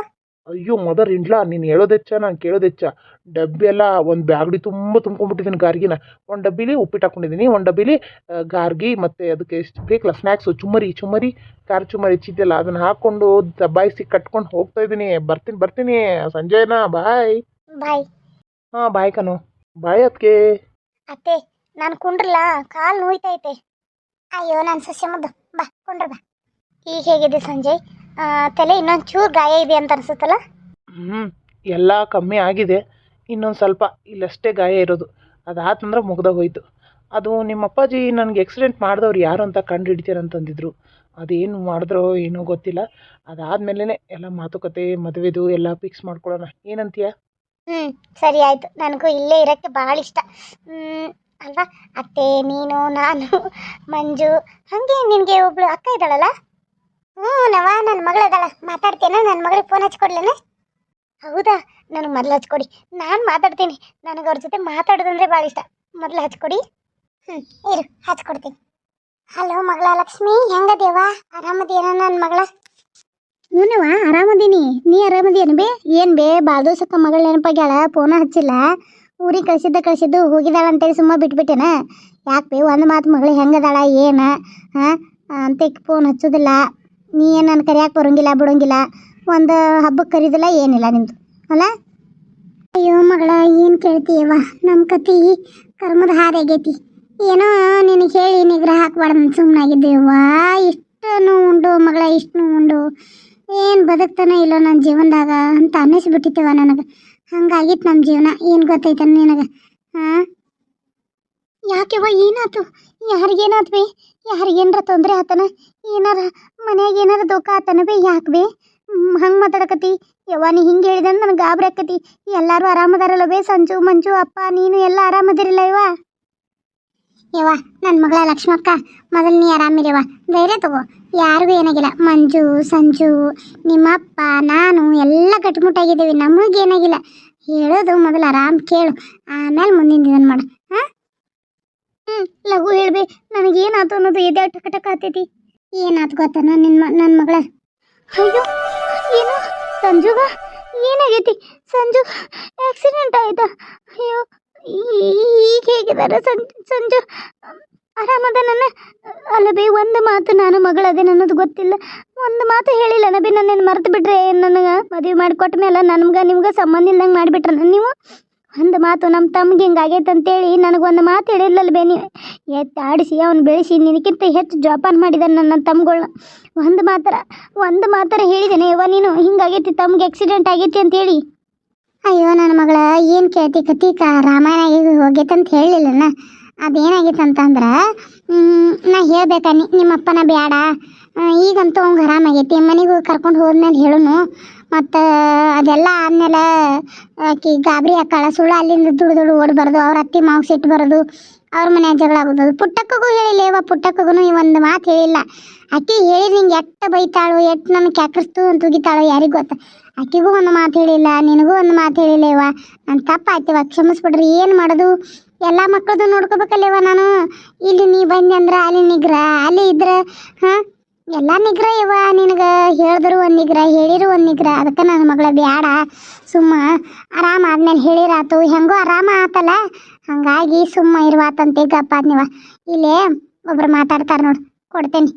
ಅಯ್ಯೋ ಮದರ್ ಇಂಡ್ಲಾ ನೀನು ಹೇಳೋದೆಚ್ಚ ನಾನು ಕೇಳೋದೆಚ್ಚ. ಡಬ್ಬಿ ಎಲ್ಲ ಒಂದು ಬ್ಯಾಗ್ಡಿ ತುಂಬ ತುಂಬ್ಕೊಂಡ್ಬಿಟ್ಟಿದ್ದೀನಿ ಗಾರ್ಗಿನ. ಒಂದು ಡಬ್ಬಿಲಿ ಉಪ್ಪಿಟ್ಟು ಹಾಕೊಂಡಿದ್ದೀನಿ ಒಂದು ಡಬ್ಬಿಲಿ ಗಾರ್ಗಿ ಮತ್ತು ಅದಕ್ಕೆ ಎಷ್ಟು ಬೇಕಲ್ಲ ಸ್ನ್ಯಾಕ್ಸು ಚುಮ್ಮರಿ ಚುಮ್ಮರಿ ಖಾರ ಚುಮ್ಮರಿ ಚಿದ್ದೆಲ್ಲ ಅದನ್ನು ಹಾಕ್ಕೊಂಡು ದಬ್ಬಾಯಿಸಿ ಕಟ್ಕೊಂಡು ಹೋಗ್ತಾ ಇದ್ದೀನಿ ಬರ್ತೀನಿ ಬರ್ತೀನಿ. ಸಂಜಯನಾ ಬಾಯ್ ಬಾಯ್ ಹಾಂ ಬಾಯ್ ಕಣೋ. ಬಾಯ್ ಅದಕ್ಕೆ ಅತ್ತೆ ನಾನು ಕುಂಡ್ರಲ್ಲ ಕಾಲು ನೋಯ್ತೈತೆ. ಅಯ್ಯೋ ನಾನು ಸಸ್ಯ ಮುದ್ದು. ಬಾ ಕುಂಡ್ರ ಬಾ. ಈಗ ಹೇಗಿದೆ ಸಂಜಯ್ ಆ, ತಲೆ ಇನ್ನೊಂದು ಚೂರು ಗಾಯ ಇದೆ ಅಂತ ಅನ್ಸುತ್ತಲ್ಲ? ಹ್ಞೂ ಎಲ್ಲ ಕಮ್ಮಿ ಆಗಿದೆ. ಇನ್ನೊಂದು ಸ್ವಲ್ಪ ಇಲ್ಲಷ್ಟೇ ಗಾಯ ಇರೋದು. ಅದಾತಂದ್ರೆ ಮುಗ್ದ ಹೋಯ್ತು ಅದು ನಿಮ್ಮ ಅಪ್ಪಾಜಿ ನನಗೆ ಆಕ್ಸಿಡೆಂಟ್ ಮಾಡಿದವ್ರು ಯಾರು ಅಂತ ಕಂಡು ಹಿಡಿತೀರಂತಂದಿದ್ರು ಅದೇನು ಮಾಡಿದ್ರೋ ಏನೋ ಗೊತ್ತಿಲ್ಲ. ಅದಾದಮೇಲೆ ಎಲ್ಲ ಮಾತುಕತೆ ಮದುವೆದು ಎಲ್ಲ ಫಿಕ್ಸ್ ಮಾಡ್ಕೊಳ್ಳೋಣ. ಏನಂತೀಯ? ಹ್ಞೂ ಸರಿ ಆಯಿತು. ನನಗೂ ಇಲ್ಲೇ ಇರೋಕ್ಕೆ ಭಾಳ ಇಷ್ಟ. ಅಲ್ವಾ? ಅತ್ತೆ, ನೀನು, ನಾನು, ಮಂಜು, ಹಾಗೆ ನಿನಗೆ ಒಬ್ಳು ಅಕ್ಕ ಇದ್ದಾಳಲ್ಲ? ಹ್ಞೂ ನವ ನನ್ನ ಮಗಳದಾಳ ಮಾತಾಡ್ತೇನೆ ನನ್ನ ಮಗಳಿಗೆ ಫೋನ್ ಹಚ್ಕೊಡ್ಲೇನ? ಹೌದಾ? ನನಗೆ ಮೊದಲು ಹಚ್ಕೊಡಿ. ನಾನು ಮಾತಾಡ್ತೀನಿ. ನನಗೆ ಅವ್ರ ಜೊತೆ ಮಾತಾಡೋದಂದ್ರೆ ಭಾಳ ಇಷ್ಟ. ಮೊದಲು ಹಚ್ಕೊಡಿ. ಹ್ಞೂ ಇರು, ಹಚ್ಕೊಡ್ತೀನಿ. ಹಲೋ ಮಗಳ ಲಕ್ಷ್ಮಿ ಹೆಂಗದೇವಾ ಆರಾಮದೇನ ನನ್ನ ಮಗಳ? ಹ್ಞೂನವ ಆರಾಮದೀನಿ. ನೀ ಆರಾಮದೇನು ಬೇ? ಏನು ಬೇ? ಭಾಳ ದಿವಸಕ್ಕೆ ಮಗಳ ನೆನಪಾಗ್ಯಾಳ ಫೋನ ಹಚ್ಚಿಲ್ಲ. ಊರಿಗೆ ಕಳ್ಸಿದ್ದ ಕಳ್ಸಿದ್ದು ಹೋಗಿದ್ದಾಳ ಅಂತೇಳಿ ಸುಮ್ಮ ಬಿಟ್ಬಿಟ್ಟೇನ? ಯಾಕೆ ಬೇ ಒಂದು ಮಾತು ಮಗಳು ಹೆಂಗದಾಳ, ಏನು? ಅಂತ ಫೋನ್ ಹಚ್ಚೋದಿಲ್ಲ. ನೀ ಏನು ನನ್ನ ಕರಿಯಕ್ಕೆ ಬರೋಂಗಿಲ್ಲ, ಬಿಡೋಂಗಿಲ್ಲ. ಒಂದು ಹಬ್ಬಕ್ಕೆ ಕರೀದಿಲ್ಲ, ಏನಿಲ್ಲ ನಿಮ್ದು ಅಲ್ಲ? ಅಯ್ಯೋ ಮಗಳ, ಏನು ಕೇಳ್ತೀಯವ್ವ? ನಮ್ಮ ಕತಿ ಕರ್ಮದ ಹಾರಾಗೈತಿ ಏನೋ ನಿನಗೆ ಹೇಳಿ ನಿಗ್ರಹ ಹಾಕ್ಬಾರ್ದು ಸುಮ್ಮನಾಗಿದ್ದೇವಾ ಇಷ್ಟು ಉಂಡು ಮಗಳ ಇಷ್ಟು ಉಂಡು. ಏನು ಬದುಕ್ತಾನೆ ಇಲ್ಲೋ ನನ್ನ ಜೀವನದಾಗ ಅಂತ ಅನ್ನಿಸ್ಬಿಟ್ಟಿತ್ತವ ನನಗೆ. ಹಂಗಾಗಿತ್ತು ನಮ್ಮ ಜೀವನ, ಏನು ಗೊತ್ತೈತೆ ನಿನಗೆ? ಹಾಂ ಯಾಕೆವ ಏನಾತು? ಯಾರಿಗೇನಾತ್ ಬೇ? ಯಾರಿಗೇನಾರ ತೊಂದರೆ ಆತನ? ಏನಾರ ಮನ್ಯಾಗ ಏನಾರ ದುಃಖ ಆತನ ಬಿ? ಯಾಕೆ ಬಿ? ಹಂಗೆ ಮಾತಾಡಕತ್ತಿ. ಯವ್ವ, ನೀ ಹಿಂಗೆ ಹೇಳಿದಂದ್ರೆ ನನಗೆ ಗಾಬರಿ ಆಕತಿ ಎಲ್ಲರೂ ಆರಾಮದಾರಲ್ಲ ಬೇ? ಸಂಜು, ಮಂಜು, ಅಪ್ಪ, ನೀನು ಎಲ್ಲ ಆರಾಮದಿರಲ್ಲ ಯವ್ವ ಯವ್ವ ನನ್ನ ಮಗಳ ಲಕ್ಷ್ಮಕ್ಕ, ಮೊದಲು ನೀ ಆರಾಮಿರಿವ ಧೈರ್ಯ ತಗೋ. ಯಾರಿಗೂ ಏನಾಗಿಲ್ಲ. ಮಂಜು, ಸಂಜು, ನಿಮ್ಮಪ್ಪ, ನಾನು ಎಲ್ಲ ಕಟ್ಮುಟ್ಟಾಗಿದ್ದೀವಿ ನಮಗೇನಾಗಿಲ್ಲ ಹೇಳೋದು ಮೊದಲು ಆರಾಮ್ ಕೇಳು. ಆಮೇಲೆ ಮುಂದಿನ ಇದನ್ನು ಮಾಡು. ಹಾಂ? ಹ್ಞೂ ಲಘು ಹೇಳ್ಬಿ ನನಗೇನಾಯ್ತು ಅನ್ನೋದು ಎದೆ ಟಕ ಟಕ ಆತೈತಿ. ಏನಾಯ್ತು ಗೊತ್ತಾನ ನಿನ್ನ ನನ್ನ ಮಗಳ? ಅಯ್ಯೋ, ಏನು? ಸಂಜುಗ? ಏನಾಗೈತಿ? ಸಂಜು ಆಕ್ಸಿಡೆಂಟ್ ಆಯ್ತಾ? ಅಯ್ಯೋ ಈಗ ಹೇಗಿದ್ದಾರೆ ಸಂಜು ಆರಾಮದ ನನ್ನ? ಅಲ್ಲಬೇ ಒಂದು ಮಾತು ನಾನು ಮಗಳದೆ ಅನ್ನೋದು ಗೊತ್ತಿಲ್ಲ. ಒಂದು ಮಾತು ಹೇಳಿಲ್ಲ ನಬಿ ನನ್ನೇನು ಮರೆತು ಬಿಟ್ರೆ ನನಗೆ ಮದುವೆ ಮಾಡಿಕೊಟ್ಟ ಮೇಲೆ ನನ್ಗೆ ನಿಮ್ಗೆ ಸಂಬಂಧ ಇಲ್ದಂಗೆ ಮಾಡಿಬಿಟ್ರೆ ನೀವು? ಒಂದು ಮಾತು ನಮ್ಮ ತಮ್ಗೆ ಹಿಂಗೆ ಆಗೈತೆ ಅಂತೇಳಿ ನನಗೊಂದು ಮಾತು ಹೇಳಿಲ್ಲಲ್ಲ ಬೇ ನೀವು ಎತ್ತ ಆಡಿಸಿ ಅವ್ನು ಬೆಳೆಸಿ ನಿನಗಿಂತ ಹೆಚ್ಚು ಜೋಪಾನ ಮಾಡಿದ ನನ್ನ ತಮ್ಗಳನ್ನ ಒಂದು ಮಾತ್ರ ಒಂದು ಮಾತ್ರ ಹೇಳಿದ್ದೇನೆ ಯವ್ವ ನೀನು ಹಿಂಗಾಗೈತಿ ತಮ್ಗೆ ಆಕ್ಸಿಡೆಂಟ್ ಆಗೈತಿ ಅಂತೇಳಿ. ಅಯ್ಯೋ, ನನ್ನ ಮಗಳ, ಏನು ಕೇಳ್ತಿ? ಕತೀಕ ರಾಮಾಯಣ ಈಗ ಹೋಗೈತೆ ಅಂತ ಹೇಳಿಲ್ಲನ ಅದೇನಾಗಿತ್ತು ಅಂತಂದ್ರೆ ನಾ ಹೇಳ್ಬೇಕ ನಿಮ್ಮಪ್ಪನ ಬೇಡ ಈಗಂತೂ ಅವ್ಗೆ ಆರಾಮಾಗೈತಿ ಮನೆಗೂ ಕರ್ಕೊಂಡು ಹೋದ್ಮೇಲೆ ಹೇಳುನು. ಮತ್ತು, ಅದೆಲ್ಲ ಆದಮೇಲೆ, ಆಕಿ ಗಾಬರಿ ಹಾಕಾಳ ಸುಳ್ಳು ಅಲ್ಲಿಂದ ದುಡ್ಡು ದುಡ್ಡು ಓಡ್ಬಾರ್ದು ಅವ್ರ ಅತ್ತಿ ಮಾವು ಸಿಟ್ಟು ಬರೋದು. ಅವ್ರ ಮನೆ ಜಗಳ ಆಗೋದು ಪುಟ್ಟಕ್ಕಗೂ ಹೇಳಿಲ್ಲ ಪುಟ್ಟಕ್ಕಗೂ ಈ ಒಂದು ಮಾತು ಹೇಳಿಲ್ಲ. ಅಕ್ಕಿ ಹೇಳಿ ನಿಂಗೆ ಎಟ್ಟು ಬೈತಾಳು, ಎಟ್ಟು ನನಗೆ ಕ್ಯಾಕರಿಸ್ತು ಅಂತ ಉಗಿತಾಳು ಯಾರಿಗೂ ಗೊತ್ತ? ಆಕಿಗೂ ಒಂದು ಮಾತು ಹೇಳಿಲ್ಲ, ನಿನಗೂ ಒಂದು ಮಾತು ಹೇಳಿಲ್ಲ ಇವ ನಾನು ತಪ್ಪಾಯ್ತಿವ ಕ್ಷಮಿಸ್ಬಿಡ್ರಿ, ಏನು ಮಾಡೋದು? ಎಲ್ಲ ಮಕ್ಕಳದು ನೋಡ್ಕೋಬೇಕಲ್ಲವ ನಾನು? ಇಲ್ಲಿ ನೀ ಬಂದೆ ಅಂದ್ರೆ ಅಲ್ಲಿ ನಿಗ್ರ ಅಲ್ಲಿ ಇದ್ರೆ, ಹಾಂ? ಎಲ್ಲ ನಿಗ್ರ ಇವ ನಿನಗೆ, ಹೇಳಿದ್ರು ಒಂದು ನಿಗ್ರ ಹೇಳಿರು ಒಂದು ನಿಗ್ರ ಅದಕ್ಕೆ ನನ್ನ ಮಗಳ ಬ್ಯಾಡ, ಸುಮ್ಮ ಆರಾಮ ಆದ್ಮೇಲೆ ಹೇಳಿರಾತು. ಹೆಂಗೋ ಆರಾಮ ಆತಲ್ಲ? ಹಂಗಾಗಿ ಸುಮ್ಮ ಇರುವಾತಂತೆ ಗಪ್ಪಾ ನೀವ ಇಲ್ಲೇ ಒಬ್ರು ಮಾತಾಡ್ತಾರೆ ನೋಡು, ಕೊಡ್ತೇನೆ.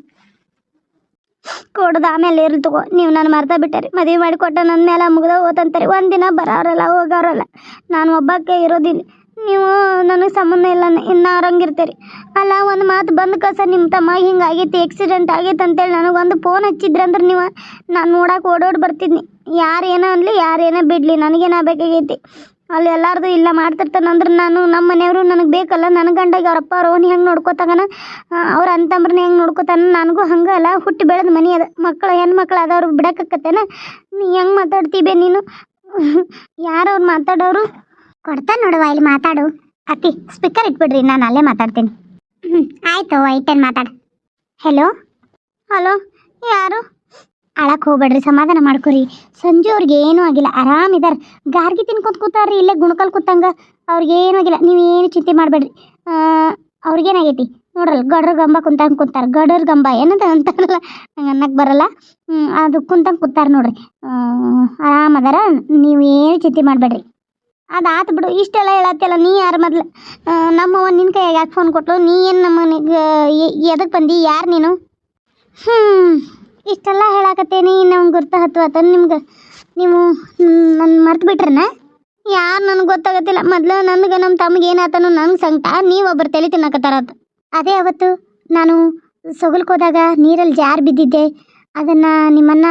ಕೊಡ್ದು ಆಮೇಲೆ ಇರ್ಲಿ ತಗೋ. ನೀವು ನಾನು ಮರ್ತ ಬಿಟ್ಟರಿ. ಮದುವೆ ಮಾಡಿ ಕೊಟ್ಟ ನನ್ನ ಮೇಲೆ ಮುಗ್ದ ಓದಂತಾರೆ ಒಂದಿನ ಬರೋರಲ್ಲ ಹೋಗೋರಲ್ಲ ನಾನು ಒಬ್ಬಕ್ಕೆ ಇರೋದಿಲ್ಲ. ನೀವು ನನಗೆ ಸಂಬಂಧ ಇಲ್ಲ ಇನ್ನು ಆರಂಗಿರ್ತೀರಿ. ಅಲ್ಲ, ಒಂದು ಮಾತು ಬಂದ ಕಸ ನಿಮ್ಮ ತಮ್ಮ. ಹಿಂಗೆ ಆಗೈತಿ ಆಕ್ಸಿಡೆಂಟ್ ಆಗೈತೆ ಅಂತೇಳಿ ನನಗೊಂದು ಫೋನ್ ಹಚ್ಚಿದ್ರಂದ್ರೆ ನೀವು ನಾನು ನೋಡೋಕೆ ಓಡೋಡಿ ಬರ್ತಿದ್ನಿ. ಯಾರು ಏನೋ ಅನ್ಲಿ, ಯಾರು ಏನೋ ಬಿಡಲಿ. ನನಗೇನ ಬೇಕಾಗೈತಿ? ಅಲ್ಲಿ ಎಲ್ಲಾರ್ದು ಇಲ್ಲ ಮಾಡ್ತಿರ್ತಾನಂದ್ರೆ ನಾನು ನಮ್ಮ ಮನೆಯವರು ನನಗೆ ಬೇಕಲ್ಲ ನನ್ನ ಗಂಡಗೆ ಅವ್ರ ಅಪ್ಪ ಅವ್ನು ಹೆಂಗೆ ನೋಡ್ಕೋತಾಗನ? ಅವ್ರ ಅಂತಂಬ್ರನ್ನ ಹೆಂಗೆ ನೋಡ್ಕೋತಾನ? ನನಗೂ ಹಂಗೆ ಅಲ್ಲ, ಹುಟ್ಟಿ ಬೆಳೆದ ಮನೆ ಅದ. ಮಕ್ಕಳು ಹೆಣ್ಮಕ್ಳು ಅದವ್ರು ಬಿಡಕ್ಕತ್ತೇನ? ನೀ ಹೆಂಗೆ ಮಾತಾಡ್ತೀಬೆ ನೀನು? (laughs) ಯಾರು ಅವ್ರು ಮಾತಾಡೋರು? ಕೊಡ್ತಾನೆ ನೋಡುವ ಇಲ್ಲಿ ಮಾತಾಡು. ಅತ್ತಿ ಸ್ಪೀಕರ್ ಇಟ್ಬಿಡ್ರಿ, ನಾನು ಅಲ್ಲೇ ಮಾತಾಡ್ತೀನಿ. ಆಯಿತು ಐಟನ್ ಮಾತಾಡು. ಹೆಲೋ ಹಲೋ ಯಾರು? ಅಳಕ್ಕೆ ಹೋಗ್ಬೇಡ್ರಿ, ಸಮಾಧಾನ ಮಾಡ್ಕೊರಿ. ಸಂಜು ಅವ್ರಿಗೆ ಏನೂ ಆಗಿಲ್ಲ ಆರಾಮಿದಾರ ಗಾರ್ಗಿ ತಿನ್ಕೊಂತ ಕೂತಾರ್ರಿ, ಇಲ್ಲೇ ಗುಣಕಲ್ ಕೂತಂಗ ಅವ್ರಿಗೆ ಏನೂ ಆಗಿಲ್ಲ. ನೀವೇನು ಚಿಂತೆ ಮಾಡಬೇಡ್ರಿ. ಅವ್ರಿಗೇನಾಗೈತಿ? ನೋಡ್ರಲ್ಲ, ಗಡ್ರ ಗಂಬ ಕುಂತಂಗೆ ಕುಂತಾರ. ಗಡರ್ ಗಂಬ ಏನಂತ ಅಂತಾರಲ್ಲ ನಂಗೆ ಅನ್ನಕ್ಕೆ ಬರಲ್ಲ. ಅದು ಕುಂತಂಗೆ ಕೂತಾರ ನೋಡ್ರಿ. ಆರಾಮದಾರ ಏನು ಚಿಂತೆ ಮಾಡಬೇಡ್ರಿ. ಅದು ಆತು ಬಿಡು, ಇಷ್ಟೆಲ್ಲ ಹೇಳತ್ತಲ್ಲ ನೀ ಯಾರು ಮೊದ್ಲು? ನಮ್ಮವ ನಮ್ಮವ್ವ ನಿನ್ನ ಕೈಯಾಗ ಯಾಕೆ ಫೋನ್ ಕೊಟ್ಲು? ನೀ ಏನು ನಮ್ಮನೆಗೆ ಎದಕ್ಕೆ ಬಂದಿ? ಯಾರು ನೀನು? ಹ್ಞೂ ಇಷ್ಟೆಲ್ಲ ಹೇಳಾಕತ್ತೇನಿ ನಮ್ಗೆ ಗುರ್ತ ಹತ್ತು ನಿಮ್ಗೆ. ನೀವು ನನ್ನ ಮರ್ತು ಬಿಟ್ರನ? ಯಾರು ನನಗೆ ಗೊತ್ತಾಗತ್ತಿಲ್ಲ. ಮೊದ್ಲು ನನಗೆ ನಮ್ಮ ತಮ್ಗೆ ಏನಾತನೋ ನನಗೆ ಸಂಕಟ, ನೀವು ಒಬ್ಬರು ತಲೆ ತಿನ್ನಕತ್ತಾರದು ಅದೇ. ಅವತ್ತು ನಾನು ಹೋದಾಗ ನೀರಲ್ಲಿ ಜಾರು ಬಿದ್ದಿದ್ದೆ. ಅದನ್ನು ನಿಮ್ಮನ್ನ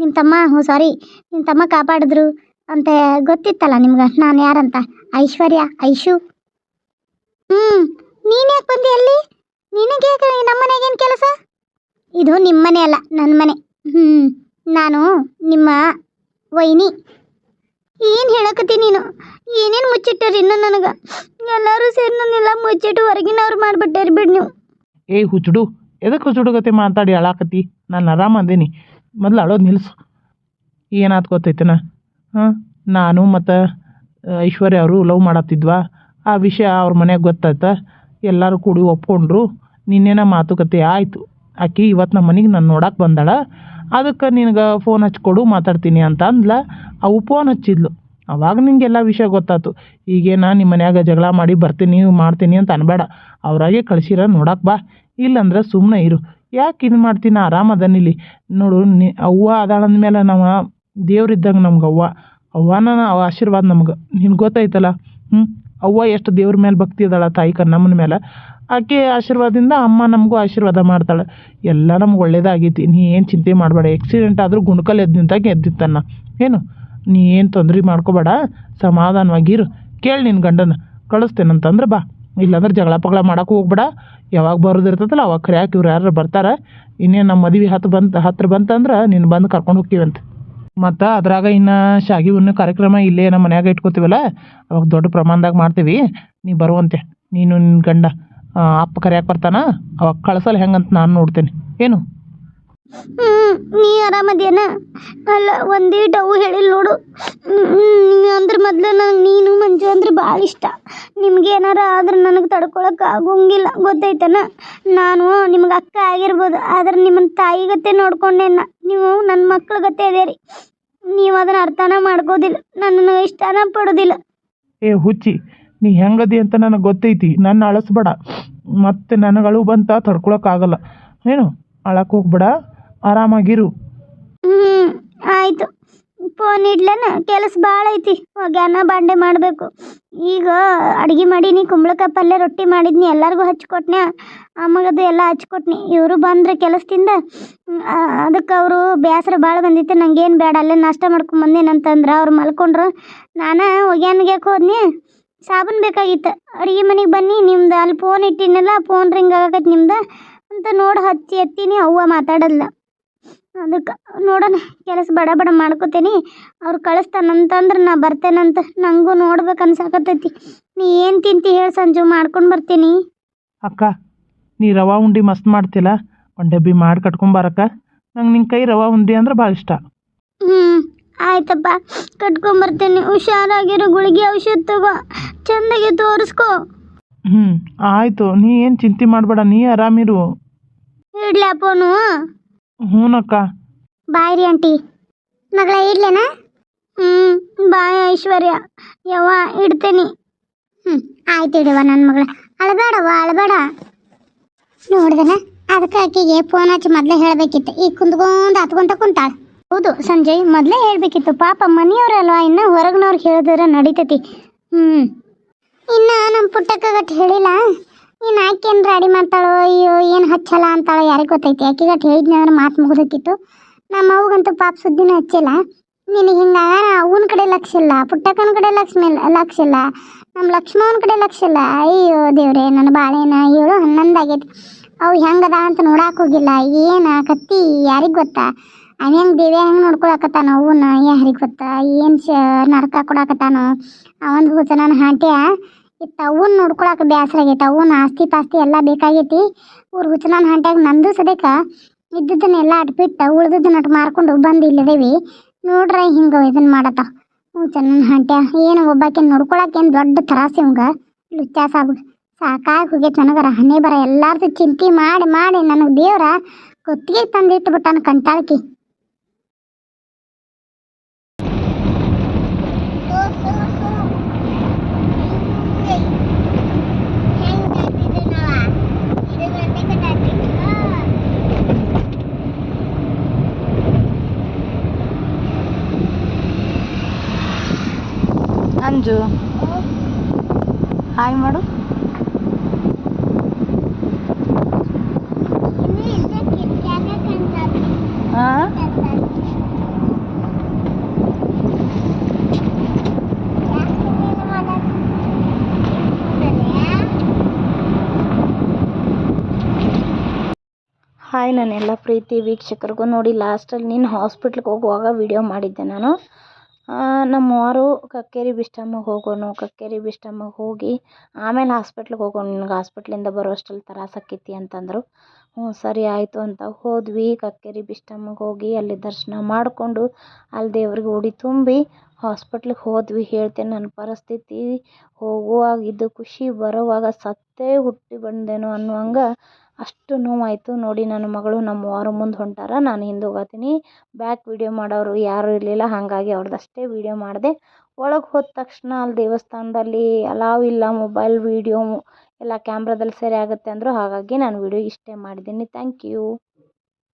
ನಿಮ್ಮ ತಮ್ಮ ಹ್ಞೂ ಸಾರಿ ನಿಮ್ಮ ತಮ್ಮ ಕಾಪಾಡಿದ್ರು ಅಂತ ಗೊತ್ತಿತ್ತಲ್ಲ ನಿಮ್ಗೆ? ನಾನು ಯಾರಂತ? ಐಶ್ವರ್ಯ? ಐಶು? ಹ್ಞೂ ನೀನು ಯಾಕೆ ಬಂದಿ ಅಲ್ಲಿ? ನಿನಗೆ ನಮ್ಮ ಮನೆಗೇನು ಕೆಲಸ? ಇದು ನಿಮ್ಮ ಮನೆ ಅಲ್ಲ ನನ್ನ ಮನೆ. ಹ್ಞೂ ನಾನು ನಿಮ್ಮ ವೈನಿ. ಏನು ಹೇಳಕತ್ತಿ ನೀನು? ಏನೇನು ಮುಚ್ಚಿಟ್ಟರಿ ಇನ್ನು ನನಗೆ? ಎಲ್ಲರೂ ಸೇರಿ ನನ್ನೆಲ್ಲ ಮುಚ್ಚಿಟ್ಟು ಹೊರಗಿನವ್ರು ಮಾಡಿಬಿಟ್ಟಾರಿ ಬಿಡು ನೀವು. ಏ, ಹುಚ್ಚುಡು ಎದಕ್ಕೆ ಹುಚ್ಚುಡುಗತೆ ಮಾತಾಡಿ ಅಳಾಕತ್ತಿ? ನಾನು ಆರಾಮ ಅಂದೇನಿ. ಮೊದಲು ಅಳೋದು ನಿಲ್ಸು. ಏನಾಯ್ತು ಗೊತ್ತೈತನ? ಹಾಂ, ನಾನು ಮತ್ತು ಐಶ್ವರ್ಯ ಅವರು ಲವ್ ಮಾಡತ್ತಿದ್ವಾ? ಆ ವಿಷಯ ಅವ್ರ ಮನೆಗೆ ಗೊತ್ತಾಯ್ತ? ಎಲ್ಲರೂ ಕೂಡಿ ಒಪ್ಕೊಂಡ್ರು. ನಿನ್ನೆನ ಮಾತುಕತೆ ಆಯಿತು. ಆಕಿ ಇವತ್ತು ನಮ್ಮ ಮನೆಗೆ ನಾನು ನೋಡಕ್ಕೆ ಬಂದಾಳ. ಅದಕ್ಕೆ ನಿನಗೆ ಫೋನ್ ಹಚ್ಕೊಡು ಮಾತಾಡ್ತೀನಿ ಅಂತ ಅಂದ್ಲ. ಅವು ಫೋನ್ ಹಚ್ಚಿದ್ಲು. ಅವಾಗ ನಿಂಗೆಲ್ಲ ವಿಷಯ ಗೊತ್ತಾಯ್ತು ಈಗೇನ ನಿಮ್ಮ ಮನ್ಯಾಗ ಜಗಳ ಮಾಡಿ ಬರ್ತೀನಿ, ಮಾಡ್ತೀನಿ ಅಂತ ಅನ್ಬೇಡ. ಅವರಾಗೆ ಕಳ್ಸಿರ ನೋಡಕ್ಕೆ ಬಾ. ಇಲ್ಲಂದ್ರೆ ಸುಮ್ಮನೆ ಇರು. ಯಾಕೆ ಇದು ಮಾಡ್ತೀನಿ? ಆರಾಮದನಿಲಿ ಆರಾಮ ಅದನಿಲ್ಲಿ ನೋಡು, ನಿ, ಅವ್ವ ಅದಾಳ ಅಂದಮೇಲೆ ನಾವು ದೇವ್ರು ಇದ್ದಂಗೆ ನಮ್ಗೆ ಅವ್ವ. ಅವ್ವನ ಅವ ಆಶೀರ್ವಾದ ನಮ್ಗೆ. ನಿನ್ಗೆ ಗೊತ್ತೈತಲ್ಲ ಹ್ಞೂ ಅವ್ವ ಎಷ್ಟು ದೇವ್ರ ಮೇಲೆ ಭಕ್ತಿ ಇದ್ದಾಳ ತಾಯಿ ಕನ್ನಮ್ಮನ ಮೇಲೆ. ಆಕೆ ಆಶೀರ್ವಾದದಿಂದ ಅಮ್ಮ ನಮಗೂ ಆಶೀರ್ವಾದ ಮಾಡ್ತಾಳೆ. ಎಲ್ಲ ನಮ್ಗೆ ಒಳ್ಳೇದಾಗೈತಿ. ನೀ ಏನು ಚಿಂತೆ ಮಾಡಬೇಡ. ಆಕ್ಸಿಡೆಂಟ್ ಆದರೂ ಗುಣಕಲ್ ಎದ್ದು ನಿಂತಾಗ ಎದ್ದಿತ್ತನ್ನ. ಏನು? ನೀ ಏನು ತೊಂದರೆ ಮಾಡ್ಕೋಬೇಡ. ಸಮಾಧಾನವಾಗಿರು. ಕೇಳಿ ನಿನ್ನ ಗಂಡನ. ಕಳಿಸ್ತೇನಂತಂದ್ರೆ ಬಾ. ಇಲ್ಲಾಂದ್ರೆ ಜಗಳ ಪಗಳ ಮಾಡೋಕೆ ಹೋಗ್ಬೇಡ. ಯಾವಾಗ ಬರೋದಿರ್ತದಲ್ಲ ಅವಾಗ ಕರ್ಯಾಕೆ ಇವ್ರು ಯಾರು ಬರ್ತಾರೆ. ಇನ್ನೇನು ನಮ್ಮ ಮದುವೆ ಹತ್ತು ಬಂತು ಹತ್ತಿರ ಬಂತಂದ್ರೆ ನೀನು ಬಂದು ಕರ್ಕೊಂಡು ಹೋಗ್ತೀವಂತ. ಮತ್ತು ಅದ್ರಾಗ ಇನ್ನು ಶಾಗಿ ಹುಣ್ಣು ಕಾರ್ಯಕ್ರಮ ಇಲ್ಲೇ ನಮ್ಮ ಮನ್ಯಾಗ ಇಟ್ಕೋತೀವಲ್ಲ? ಅವಾಗ ದೊಡ್ಡ ಪ್ರಮಾಣದಾಗ ಮಾಡ್ತೀವಿ. ನೀ ಬರುವಂತೆ. ನೀನು ನಿನ್ನ ಗಂಡ. ಅಪ್ಪ ಕರೆಯಕ್ ಬರ್ತಾನ? ಅವ ಕಳ್ಸಲ್ಲ ಹೆಂಗಂತ ನಾನು ನೋಡ್ತೇನೆ. ಏನು? ನೀ ಆರಾಮದೇನ ಅಲ್ಲ ಒಂದೇ ಡವ್ ಹೇಳಿಲ್ಲ ನೋಡು. ಅಂದ್ರ ಮೊದ್ಲು ನಂಗೆ ನೀನು ಮಂಜು ಅಂದ್ರೆ ಭಾಳ ಇಷ್ಟ. ನಿಮ್ಗೆ ಏನಾರ ಆದ್ರೆ ನನಗೆ ತಡ್ಕೊಳಕ್ಕೆ ಆಗೋಂಗಿಲ್ಲ. ಗೊತ್ತೈತನ? ನಾನು ನಿಮ್ಗೆ ಅಕ್ಕ ಆಗಿರ್ಬೋದು. ಆದ್ರೆ ನಿಮ್ಮನ್ನ ತಾಯಿಗತ್ತೆ ನೋಡ್ಕೊಂಡೇನ ನೀವು ನನ್ನ ಮಕ್ಳ ಗತೆ ಅದೇರಿ ನೀವು ಅದನ್ನ ಅರ್ಥನ ಮಾಡ್ಕೋದಿಲ್ಲ. ನನ್ನನ್ನು ಇಷ್ಟನ ಪಡೋದಿಲ್ಲ. ಏ ಹುಚ್ಚಿ ನೀ ಹೆಂಗದಿ ಅಂತ ನನಗೆ ಗೊತ್ತೈತಿ. ನನ್ನ ಅಳಸ್ಬೇಡ. ಮತ್ತೆ ನನಗೆ ಅಳು ಬಂತ ತಡ್ಕೊಳಕ್ಕಾಗಲ್ಲ. ಏನು? ಅಳಕ್ಕೆ ಹೋಗ್ಬೇಡ. ಆರಾಮಾಗಿರು. ಹ್ಞೂ ಆಯಿತು. ಫೋನ್ ಇಡ್ಲೇನ? ಕೆಲಸ ಭಾಳ ಐತಿ. ಒಗ್ಯಾನ ಬಾಂಡೆ ಮಾಡಬೇಕು. ಈಗ ಅಡುಗೆ ಮಾಡೀನಿ, ಕುಂಬಳಕಾಯಿ ಪಲ್ಯ ರೊಟ್ಟಿ ಮಾಡಿದ್ನಿ, ಎಲ್ಲರಿಗೂ ಹಚ್ಕೊಟ್ನೆ ಅಮ್ಮಗದು ಎಲ್ಲ ಹಚ್ಕೊಟ್ನಿ ಇವರು ಬಂದ್ರೆ ಕೆಲಸದಿಂದ ಅದಕ್ಕೆ ಅವರು ಬೇಸರ ಭಾಳ ಬಂದಿತ್ತು. ನಂಗೇನು ಬೇಡ ಅಲ್ಲೇ ನಾಷ್ಟ ಮಾಡ್ಕೊಂಡ್ ಬಂದೇನಂತಂದ್ರೆ ಅವ್ರು ಮಲ್ಕೊಂಡ್ರು. ನಾನು ಒಗ್ಯಾನ್ಗ್ಯಾಕೆ ಹೋದ್ನಿ. ಸಾಬೂನು ಬೇಕಾಗಿತ್ತು. ಅಡುಗೆ ಮನೆಗೆ ಬನ್ನಿ ನಿಮ್ದು ಅಲ್ಲಿ ಫೋನ್ ಇಟ್ಟಿನಲ್ಲ ಫೋನ್ ರಿಂಗ್ ಆಗಕತ್ ನಿಮ್ದು ಅಂತ ನೋಡಿ ಹಚ್ಚಿ ಎತ್ತೀನಿ ಅವ್ವ ಮಾತಾಡಲ್ಲ ಅದಕ್ಕೆ ನೋಡೋಣ ಕೆಲಸ ಬಡ ಬಡ ಮಾಡ್ಕೋತೀನಿ ಅವ್ರು ಕಳಿಸ್ತಾನಂತಂದ್ರೆ ನಾ ಬರ್ತೇನಂತ ನನಗೂ ನೋಡ್ಬೇಕು ಅನ್ಸಾಕತ್ತೈತಿ. ನೀ ಏನು ತಿಂತಿ ಹೇಳಿ ಸಂಜು ಮಾಡ್ಕೊಂಡು ಬರ್ತೀನಿ. ಅಕ್ಕ ನೀ ರವಾ ಉಂಡಿ ಮಸ್ತ್ ಮಾಡ್ತಿಲ್ಲ ಒಂದು ಡಬ್ಬಿ ಮಾಡಿ ಕಟ್ಕೊಂಬರಕ್ಕ ನಂಗೆ ನಿನ್ನ ಕೈ ರವಾ ಉಂಡಿ ಅಂದ್ರೆ ಭಾಳ ಇಷ್ಟ. ಹ್ಞೂ ಆಯ್ತಪ್ಪ ಕಟ್ಕೊಂಬರ್ತೀನಿ. ಹುಷಾರಾಗಿರೋ ಗುಳಿಗೆ ಔಷಧ ತಗೋ. ಚಂದಾಗಿ ತೋರಿಸ್ಕೋ. ಹ್ಞೂ ಆಯಿತು. ನೀ ಏನು ಚಿಂತೆ ಮಾಡಬೇಡ ನೀ ಆರಾಮಿರು. ಇಡ್ಲಾ ಫೋನು ಹ್ಞೂನಕ್ಕ ಬಾಯ್ ರೀ ಆಂಟಿ. ಮಗಳ ಇಡ್ಲೇನಾ? ಹ್ಮ್ ಬಾಯ್ ಐಶ್ವರ್ಯ. ಯವ್ವ ಇಡ್ತೀನಿ. ಹ್ಮ್ ಆಯ್ತು ಇಡವ ನನ್ನ ಮಗಳ. ಅಳಬೇಡವ ಅಳಬೇಡ. ನೋಡ್ದನ ಅದಕ್ಕೆ ಆಕೆಗೆ ಫೋನ್ ಹಚ್ಚಿ ಮೊದಲೇ ಹೇಳಬೇಕಿತ್ತು. ಈಗ ಕುಂದ್ಕೊಂಡು ಹತ್ಕೊಂತ ಕುಂತಾಳ. ಹೌದು, ಸಂಜಯ್, ಮೊದಲೇ ಹೇಳಬೇಕಿತ್ತು. ಪಾಪ ಮನೆಯವರಲ್ವಾ? ಇನ್ನ ಹೊರಗಿನವ್ರಿಗೆ ಹೇಳಿದ್ರೆ ನಡೀತತಿ. ಹ್ಮ್. ಇನ್ನ ನಮ್ಮ ಪುಟ್ಟಕ್ಕ ಗಟ್ಟು ಹೇಳಿಲ್ಲ. ಇನ್ನು ಆಕೆ ಏನು ರೆಡಿ ಮಾಡ್ತಾಳೋ, ಅಯ್ಯೋ, ಏನು ಹಚ್ಚಲ್ಲ ಅಂತಾಳೋ ಯಾರಿಗೆ ಗೊತ್ತೈತಿ. ಆಕೆ ಗಟ್ಟು ಹೇಳಿದ್ನಿ ಅಂದ್ರೆ ಮಾತು ಮುಗಿದಕ್ಕಿತ್ತು ನಮ್ಮ ಅವ್ಗಂತೂ ಪಾಪ ಸುದ್ದಿನ ಹಚ್ಚಿಲ್ಲ. ನಿನಗೆ ಹಿಂಗಾಗ ಅವನ ಕಡೆ ಲಕ್ಷ ಇಲ್ಲ, ಪುಟ್ಟಕ್ಕನ ಕಡೆ ಲಕ್ಷ್ಮಿ ಲಕ್ಷ ಇಲ್ಲ ನಮ್ಮ ಲಕ್ಷ್ಮವನ ಕಡೆ ಲಕ್ಷ ಇಲ್ಲ. ಅಯ್ಯೋ ದೇವ್ರೆ ನನ್ನ ಬಾಳೆನ ಏಳು ಹನ್ನೊಂದಾಗೈತಿ. ಅವು ಹೆಂಗದ ಅಂತ ನೋಡಕ್ಕೆ ಹೋಗಿಲ್ಲ. ಏನು ಕತ್ತಿ, ಯಾರಿಗೆ ಗೊತ್ತಾ? ಅವ ಹೆಂಗೆ ದೇವ್ಯ ಹೆಂಗೆ ನೋಡ್ಕೊಳಕತ್ತಾನ ಅವನ್ನ ಯಾರಿಗೆ ಗೊತ್ತಾ ಏನು ಶ ನರಕ ಕೊಡಾಕತ್ತಾನೋ? ಅವಂದು ಹುಚ್ಚ ನಾನು ಹಾಂಟ್ಯ, ಇತ್ತು ಅವನ್ನ ನೋಡ್ಕೊಳಕ್ಕೆ ಬೇಸರ ಆಗೈತೆ ಅವನ್ನ ಆಸ್ತಿ ಪಾಸ್ತಿ ಎಲ್ಲ ಬೇಕಾಗೈತಿ. ಊರು ಹುಚ್ಚ ಹಂಟ್ಯಾಗ ನಂದು ಸದ್ಯಕ್ಕ ಇದ್ದದನ್ನೆಲ್ಲ ಅಟ್ಬಿಟ್ಟು ಉಳ್ದದನ್ನ ಅಟ್ ಮಾರ್ಕೊಂಡು ಬಂದು ಇಲ್ಲದೇವಿ. ನೋಡ್ರೆ ಹಿಂಗೆ ಇದನ್ನ ಮಾಡತ್ತ. ಹ್ಞೂ ನನ್ನ ಹಂಟ್ಯ, ಏನು ಒಬ್ಬಾಕೆ ನೋಡ್ಕೊಳಕ್ಕೇನು ದೊಡ್ಡ ತರಾಸೆ ಇವಂಗ? ಲುಚ್ಚಾ ಸಾಬ್, ಸಾಕಾಗಿ ಹೋಗೈತೆ ನನಗರ ಹಣೆ ಬರ ಎಲ್ಲಾರ್ದು ಚಿಂತೆ ಮಾಡಿ ಮಾಡಿ, ನನಗೆ ದೇವ್ರ ಕೊತ್ತಿಗೆ ತಂದಿಟ್ಟು ಕಂಟಾಳಕಿ. ಅಂಜು. ಹಾಯ್ ಮಾಡು. ಹಾಯ್ ನನ್ನೆಲ್ಲ ಪ್ರೀತಿ ವೀಕ್ಷಕರಿಗೂ ನೋಡಿ ಲಾಸ್ಟಲ್ಲಿ ನೀನು ಹಾಸ್ಪಿಟ್ಲಿಗೆ ಹೋಗುವಾಗ ವಿಡಿಯೋ ಮಾಡಿದ್ದೆ ನಾನು. ಆ, ನಮ್ಮವರು ಕಕ್ಕೇರಿ ಬಿಷ್ಟಮ್ಮಗೆ ಹೋಗೋಣ ಕಕ್ಕೇರಿ ಬಿಷ್ಟಮ್ಮಗೆ ಹೋಗಿ ಆಮೇಲೆ ಹಾಸ್ಪಿಟ್ಲಿಗೆ ಹೋಗೋಣ ನಿನಗೆ ಹಾಸ್ಪಿಟ್ಲಿಂದ ತ್ರಾಸ ಆಕ್ಕೈತಿ ಅಂತಂದರು. ಹ್ಞೂ ಸರಿ ಆಯಿತು ಅಂತ ಹೋದ್ವಿ. ಕಕ್ಕೇರಿ ಬಿಷ್ಟಮ್ಮಗೆ ಹೋಗಿ ಅಲ್ಲಿ ದರ್ಶನ ಮಾಡಿಕೊಂಡು ಅಲ್ಲಿ ದೇವ್ರಿಗೆ ಉಡಿ ತುಂಬಿ ಹಾಸ್ಪಿಟ್ಲಿಗೆ ಹೋದ್ವಿ. ಹೇಳ್ತೇನೆ ನನ್ನ ಪರಿಸ್ಥಿತಿ ಹೋಗುವಾಗ ಇದು ಖುಷಿ ಬರೋವಾಗ ಸತ್ತೇ ಹುಟ್ಟಿ ಬಂದೇನೋ ಅನ್ನುವಂಗೆ ಅಷ್ಟು ನೋವಾಯಿತು. ನೋಡಿ ನನ್ನ ಮಗಳು ನಮ್ಮ ಅವ್ರ ಮುಂದೆ ಹೊಂಟಾರ. ನಾನು ಹಿಂದೆ ಹೋಗತ್ತೀನಿ ಬ್ಯಾಕ್ ವೀಡಿಯೋ ಮಾಡೋರು ಯಾರೂ ಇರಲಿಲ್ಲ. ಹಾಗಾಗಿ ಅವ್ರದ್ದಷ್ಟೇ ವೀಡಿಯೋ ಮಾಡಿದೆ. ಒಳಗೆ ಹೋದ ತಕ್ಷಣ ಅಲ್ಲಿ ದೇವಸ್ಥಾನದಲ್ಲಿ ಅಲಾವ್ ಇಲ್ಲ. ಮೊಬೈಲ್ ವೀಡಿಯೋ ಎಲ್ಲ ಕ್ಯಾಮ್ರಾದಲ್ಲಿ ಸೆರೆ ಆಗುತ್ತೆ ಅಂದರು ಹಾಗಾಗಿ ನಾನು ವೀಡಿಯೋ ಇಷ್ಟೇ ಮಾಡಿದ್ದೀನಿ ಥ್ಯಾಂಕ್ ಯು